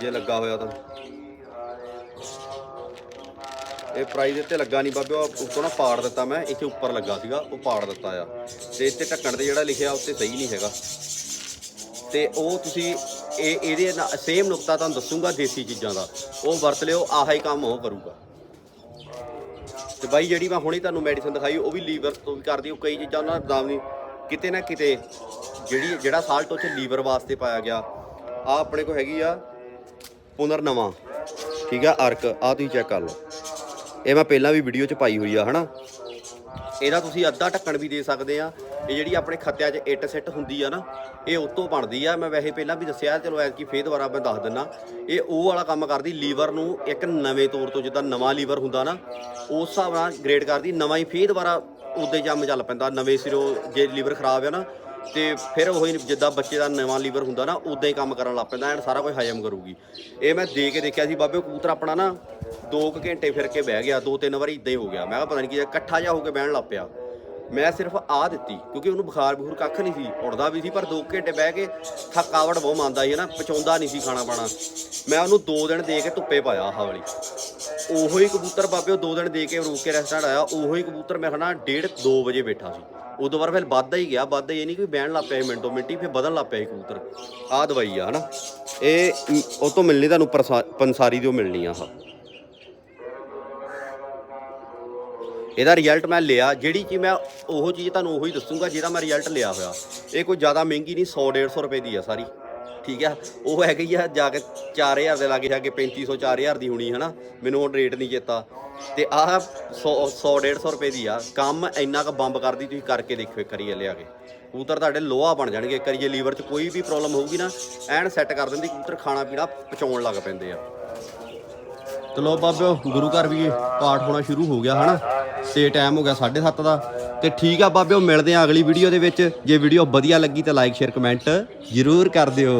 ਜੇ ਲੱਗਾ ਹੋਇਆ ਤਾਂ। ਇਹ ਪ੍ਰਾਈਸ ਇੱਥੇ ਲੱਗਾ ਨਹੀਂ ਬਾਬੇ, ਉਹ ਉੱਤੋਂ ਨਾ ਪਾੜ ਦਿੱਤਾ ਮੈਂ, ਇੱਥੇ ਉੱਪਰ ਲੱਗਾ ਸੀਗਾ, ਉਹ ਪਾੜ ਦਿੱਤਾ ਆ। ਤੇ ਇੱਥੇ ਢੱਕਣ ਤੇ ਜਿਹੜਾ ਲਿਖਿਆ ਉੱਤੇ ਸਹੀ ਨਹੀਂ ਹੈਗਾ। ਤੇ ਉਹ ਤੁਸੀਂ, ਇਹ, ਇਹਦੇ ਸੇਮ ਨੁਕਤਾ ਤੁਹਾਨੂੰ ਦੱਸੂਗਾ ਦੇਸੀ ਚੀਜ਼ਾਂ ਦਾ। ਉਹ ਵਰਤ ਲਿਓ, ਆਹਾ ਹੀ ਕੰਮ ਉਹ ਕਰੂਗਾ। ਤੇ ਬਾਈ, ਜਿਹੜੀ ਮੈਂ ਹੁਣੇ ਤੁਹਾਨੂੰ ਮੈਡੀਸਨ ਦਿਖਾਈ, ਉਹ ਵੀ ਲੀਵਰ ਤੋਂ ਵੀ ਕਰਦੀ, ਉਹ ਕਈ ਚੀਜ਼ਾਂ ਉਹਨਾਂ ਦਾ ਦਾਮ ਨਹੀਂ। ਕਿਤੇ ਨਾ ਕਿਤੇ, ਜਿਹੜੀ, ਜਿਹੜਾ ਸਾਲਟ ਉੱਥੇ ਲੀਵਰ ਵਾਸਤੇ ਪਾਇਆ ਗਿਆ ਆ ਆਪਣੇ ਕੋਲ ਹੈਗੀ ਆ ਪੁਨਰ ਨਵਾਂ ਠੀਕ ਆ, ਅਰਕ ਆ ਤੁਸੀਂ ਚੈੱਕ ਕਰ ਲਓ। ਇਹ ਮੈਂ ਪਹਿਲਾਂ ਵੀ ਵੀਡੀਓ 'ਚ ਪਾਈ ਹੋਈ ਆ, ਹਨਾ? ਇਹਦਾ ਤੁਸੀਂ ਅੱਧਾ ਢੱਕਣ ਵੀ ਦੇ ਸਕਦੇ ਆ। ਇਹ ਜਿਹੜੀ ਆਪਣੇ ਖੱਤਿਆਂ 'ਚ ਇੱਟ ਸਿੱਟ ਹੁੰਦੀ ਆ ਨਾ, ਇਹ ਉਤੋਂ ਬਣਦੀ ਆ। ਮੈਂ ਵੈਸੇ ਪਹਿਲਾਂ ਵੀ ਦੱਸਿਆ, ਚਲੋ ਐਤਕੀ ਫੇਰ ਦੁਬਾਰਾ ਮੈਂ ਦੱਸ ਦਿੰਨਾ। ਇਹ ਉਹ ਵਾਲਾ ਕੰਮ ਕਰਦੀ, ਲੀਵਰ ਨੂੰ ਇੱਕ ਨਵੇਂ ਤੌਰ ਤੋਂ ਜਿੱਦਾਂ ਨਵਾਂ ਲੀਵਰ ਹੁੰਦਾ ਨਾ, ਉਸ ਹਿਸਾਬ ਨਾਲ ਗ੍ਰੇਡ ਕਰਦੀ। ਨਵਾਂ ਹੀ ਫੇਰ ਦੁਬਾਰਾ ਉਦੇ ਜੰਮ ਚੱਲ ਪੈਂਦਾ, ਨਵੇਂ ਸਿਰੋਂ ਜੇ ਲੀਵਰ ਖਰਾਬ ਆ ਨਾ ਤੇ ਫਿਰ ਉਹ ਜਿੱਦਾਂ ਬੱਚੇ ਦਾ ਨਵਾਂ ਲੀਵਰ ਹੁੰਦਾ ਨਾ ਉਦਾਂ ਹੀ ਕੰਮ ਕਰਨ ਲੱਗ ਪੈਂਦਾ ਐਂਡ ਸਾਰਾ ਕੁਝ ਹਜਮ ਕਰੂਗੀ। ਇਹ ਮੈਂ ਦੇ ਕੇ ਦੇਖਿਆ ਸੀ ਬਾਬੇ, ਕਬੂਤਰ ਆਪਣਾ ਨਾ 2 ਘੰਟੇ ਫਿਰ ਕੇ ਬਹਿ ਗਿਆ, ਦੋ ਤਿੰਨ ਵਾਰੀ ਇਦਾਂ ਹੀ ਹੋ ਗਿਆ। ਮੈਂ ਕਿਹਾ ਪਤਾ ਨਹੀਂ ਕੀ ਇਕੱਠਾ ਜਿਹਾ ਹੋ ਕੇ ਬਹਿਣ ਲੱਗ ਪਿਆ। ਮੈਂ ਸਿਰਫ ਆ ਦਿੱਤੀ, ਕਿਉਂਕਿ ਉਹਨੂੰ ਬੁਖਾਰ ਬਖੂਰ ਕੱਖ ਨਹੀਂ ਸੀ, ਉੜਦਾ ਵੀ ਸੀ, ਪਰ 2 ਘੰਟੇ ਬਹਿ ਕੇ ਥਕਾਵਟ ਬਹੁਤ ਮੰਨਦਾ ਸੀ ਨਾ, ਪਚਾਉਂਦਾ ਨਹੀਂ ਸੀ ਖਾਣਾ ਪਾਣਾ। ਮੈਂ ਉਹਨੂੰ 2 ਦਿਨ ਦੇ ਕੇ ਧੁੱਪੇ ਪਾਇਆ ਆਹ ਵਾਲੀ। ਉਹੋ ਹੀ ਕਬੂਤਰ ਬਾਬੇ, ਉਹ 2 ਦਿਨ ਦੇ ਕੇ ਰੋਕ ਕੇ ਰੈਸਟੋਰੈਂਟ ਆਇਆ, ਉਹੋ ਹੀ ਕਬੂਤਰ ਮੈਂ ਖਣਾ 1.5 2 ਵਜੇ ਬੈਠਾ ਸੀ। ਉਦੋਂ ਬਾਅਦ ਫਿਰ ਵੱਧਦਾ ਹੀ ਗਿਆ, ਵੱਧਦਾ ਇਹ ਨਹੀਂ ਕਿ ਬਹਿਣ ਲੱਗ ਪਿਆ ਸੀ ਮਿੰਟੋ ਮਿੰਟੀ ਫਿਰ ਵਧਣ ਲੱਗ ਪਿਆ ਕਬੂਤਰ। ਆਹ ਦਵਾਈ ਆ ਹਨਾ, ਇਹ, ਉਹ ਤੋਂ ਮਿਲਣੀ ਤੁਹਾਨੂੰ ਪਰਸਾ- ਪੰਸਾਰੀ ਉਹ ਮਿਲਣੀ ਆ ਆਹ। ਇਹਦਾ ਰਿਜ਼ਲਟ ਮੈਂ ਲਿਆ, ਜਿਹੜੀ ਚੀਜ਼ ਮੈਂ ਉਹ ਚੀਜ਼ ਤੁਹਾਨੂੰ ਉਹੀ ਦੱਸੂਗਾ, ਜਿਹਦਾ ਮੈਂ ਰਿਜ਼ਲਟ ਲਿਆ ਹੋਇਆ। ਇਹ ਕੋਈ ਜ਼ਿਆਦਾ ਮਹਿੰਗੀ ਨਹੀਂ 100 150 ਰੁਪਏ ਦੀ ਆ ਸਾਰੀ, ਠੀਕ ਆ? ਉਹ ਹੈਗੀ ਆ ਜਾ ਕੇ 4000 ਦੇ ਲਾਗੇ ਜਾ ਕੇ 3500 4000 ਦੀ ਹੋਣੀ, ਹਨਾ? ਮੈਨੂੰ ਹੁਣ ਰੇਟ ਨਹੀਂ ਚੇਤਾ। ਤੇ ਆਹ 100 100 150 ਰੁਪਏ ਦੀ ਆ। ਕੰਮ ਇੰਨਾ ਕ ਬੰਬ ਕਰਦੀ, ਤੁਸੀਂ ਕਰਕੇ ਦੇਖਿਓ ਇੱਕ ਵਾਰੀ ਲਿਆ ਕੇ। ਕਬੂਤਰ ਤੁਹਾਡੇ ਲੋਹਾ ਬਣ ਜਾਣਗੇ, ਇੱਕ ਵਾਰੀ ਜੇ ਲੀਵਰ 'ਚ ਕੋਈ ਵੀ ਪ੍ਰੋਬਲਮ ਹੋਊਗੀ ਨਾ, ਐਨ ਸੈੱਟ ਕਰ ਦਿੰਦੀ, ਕਬੂਤਰ ਖਾਣਾ ਪੀਣਾ ਪਚਾਉਣ ਲੱਗ ਪੈਂਦੇ ਆ। ਚਲੋ ਬਾਬਿਓ, ਗੁਰੂ ਘਰ ਵੀ ਪਾਠ ਹੋਣਾ ਸ਼ੁਰੂ ਹੋ ਗਿਆ, ਹਨਾ? ਤੇ ਟਾਈਮ ਹੋ ਗਿਆ 7:30 ਦਾ। ਤੇ ਠੀਕ ਆ ਬਾਬਿਓ, ਮਿਲਦੇ ਆ ਅਗਲੀ ਵੀਡੀਓ ਦੇ ਵਿੱਚ। ਜੇ ਵੀਡੀਓ ਵਧੀਆ ਲੱਗੀ ਤਾਂ ਲਾਈਕ ਸ਼ੇਅਰ ਕਮੈਂਟ ਜ਼ਰੂਰ ਕਰ ਦਿਓ।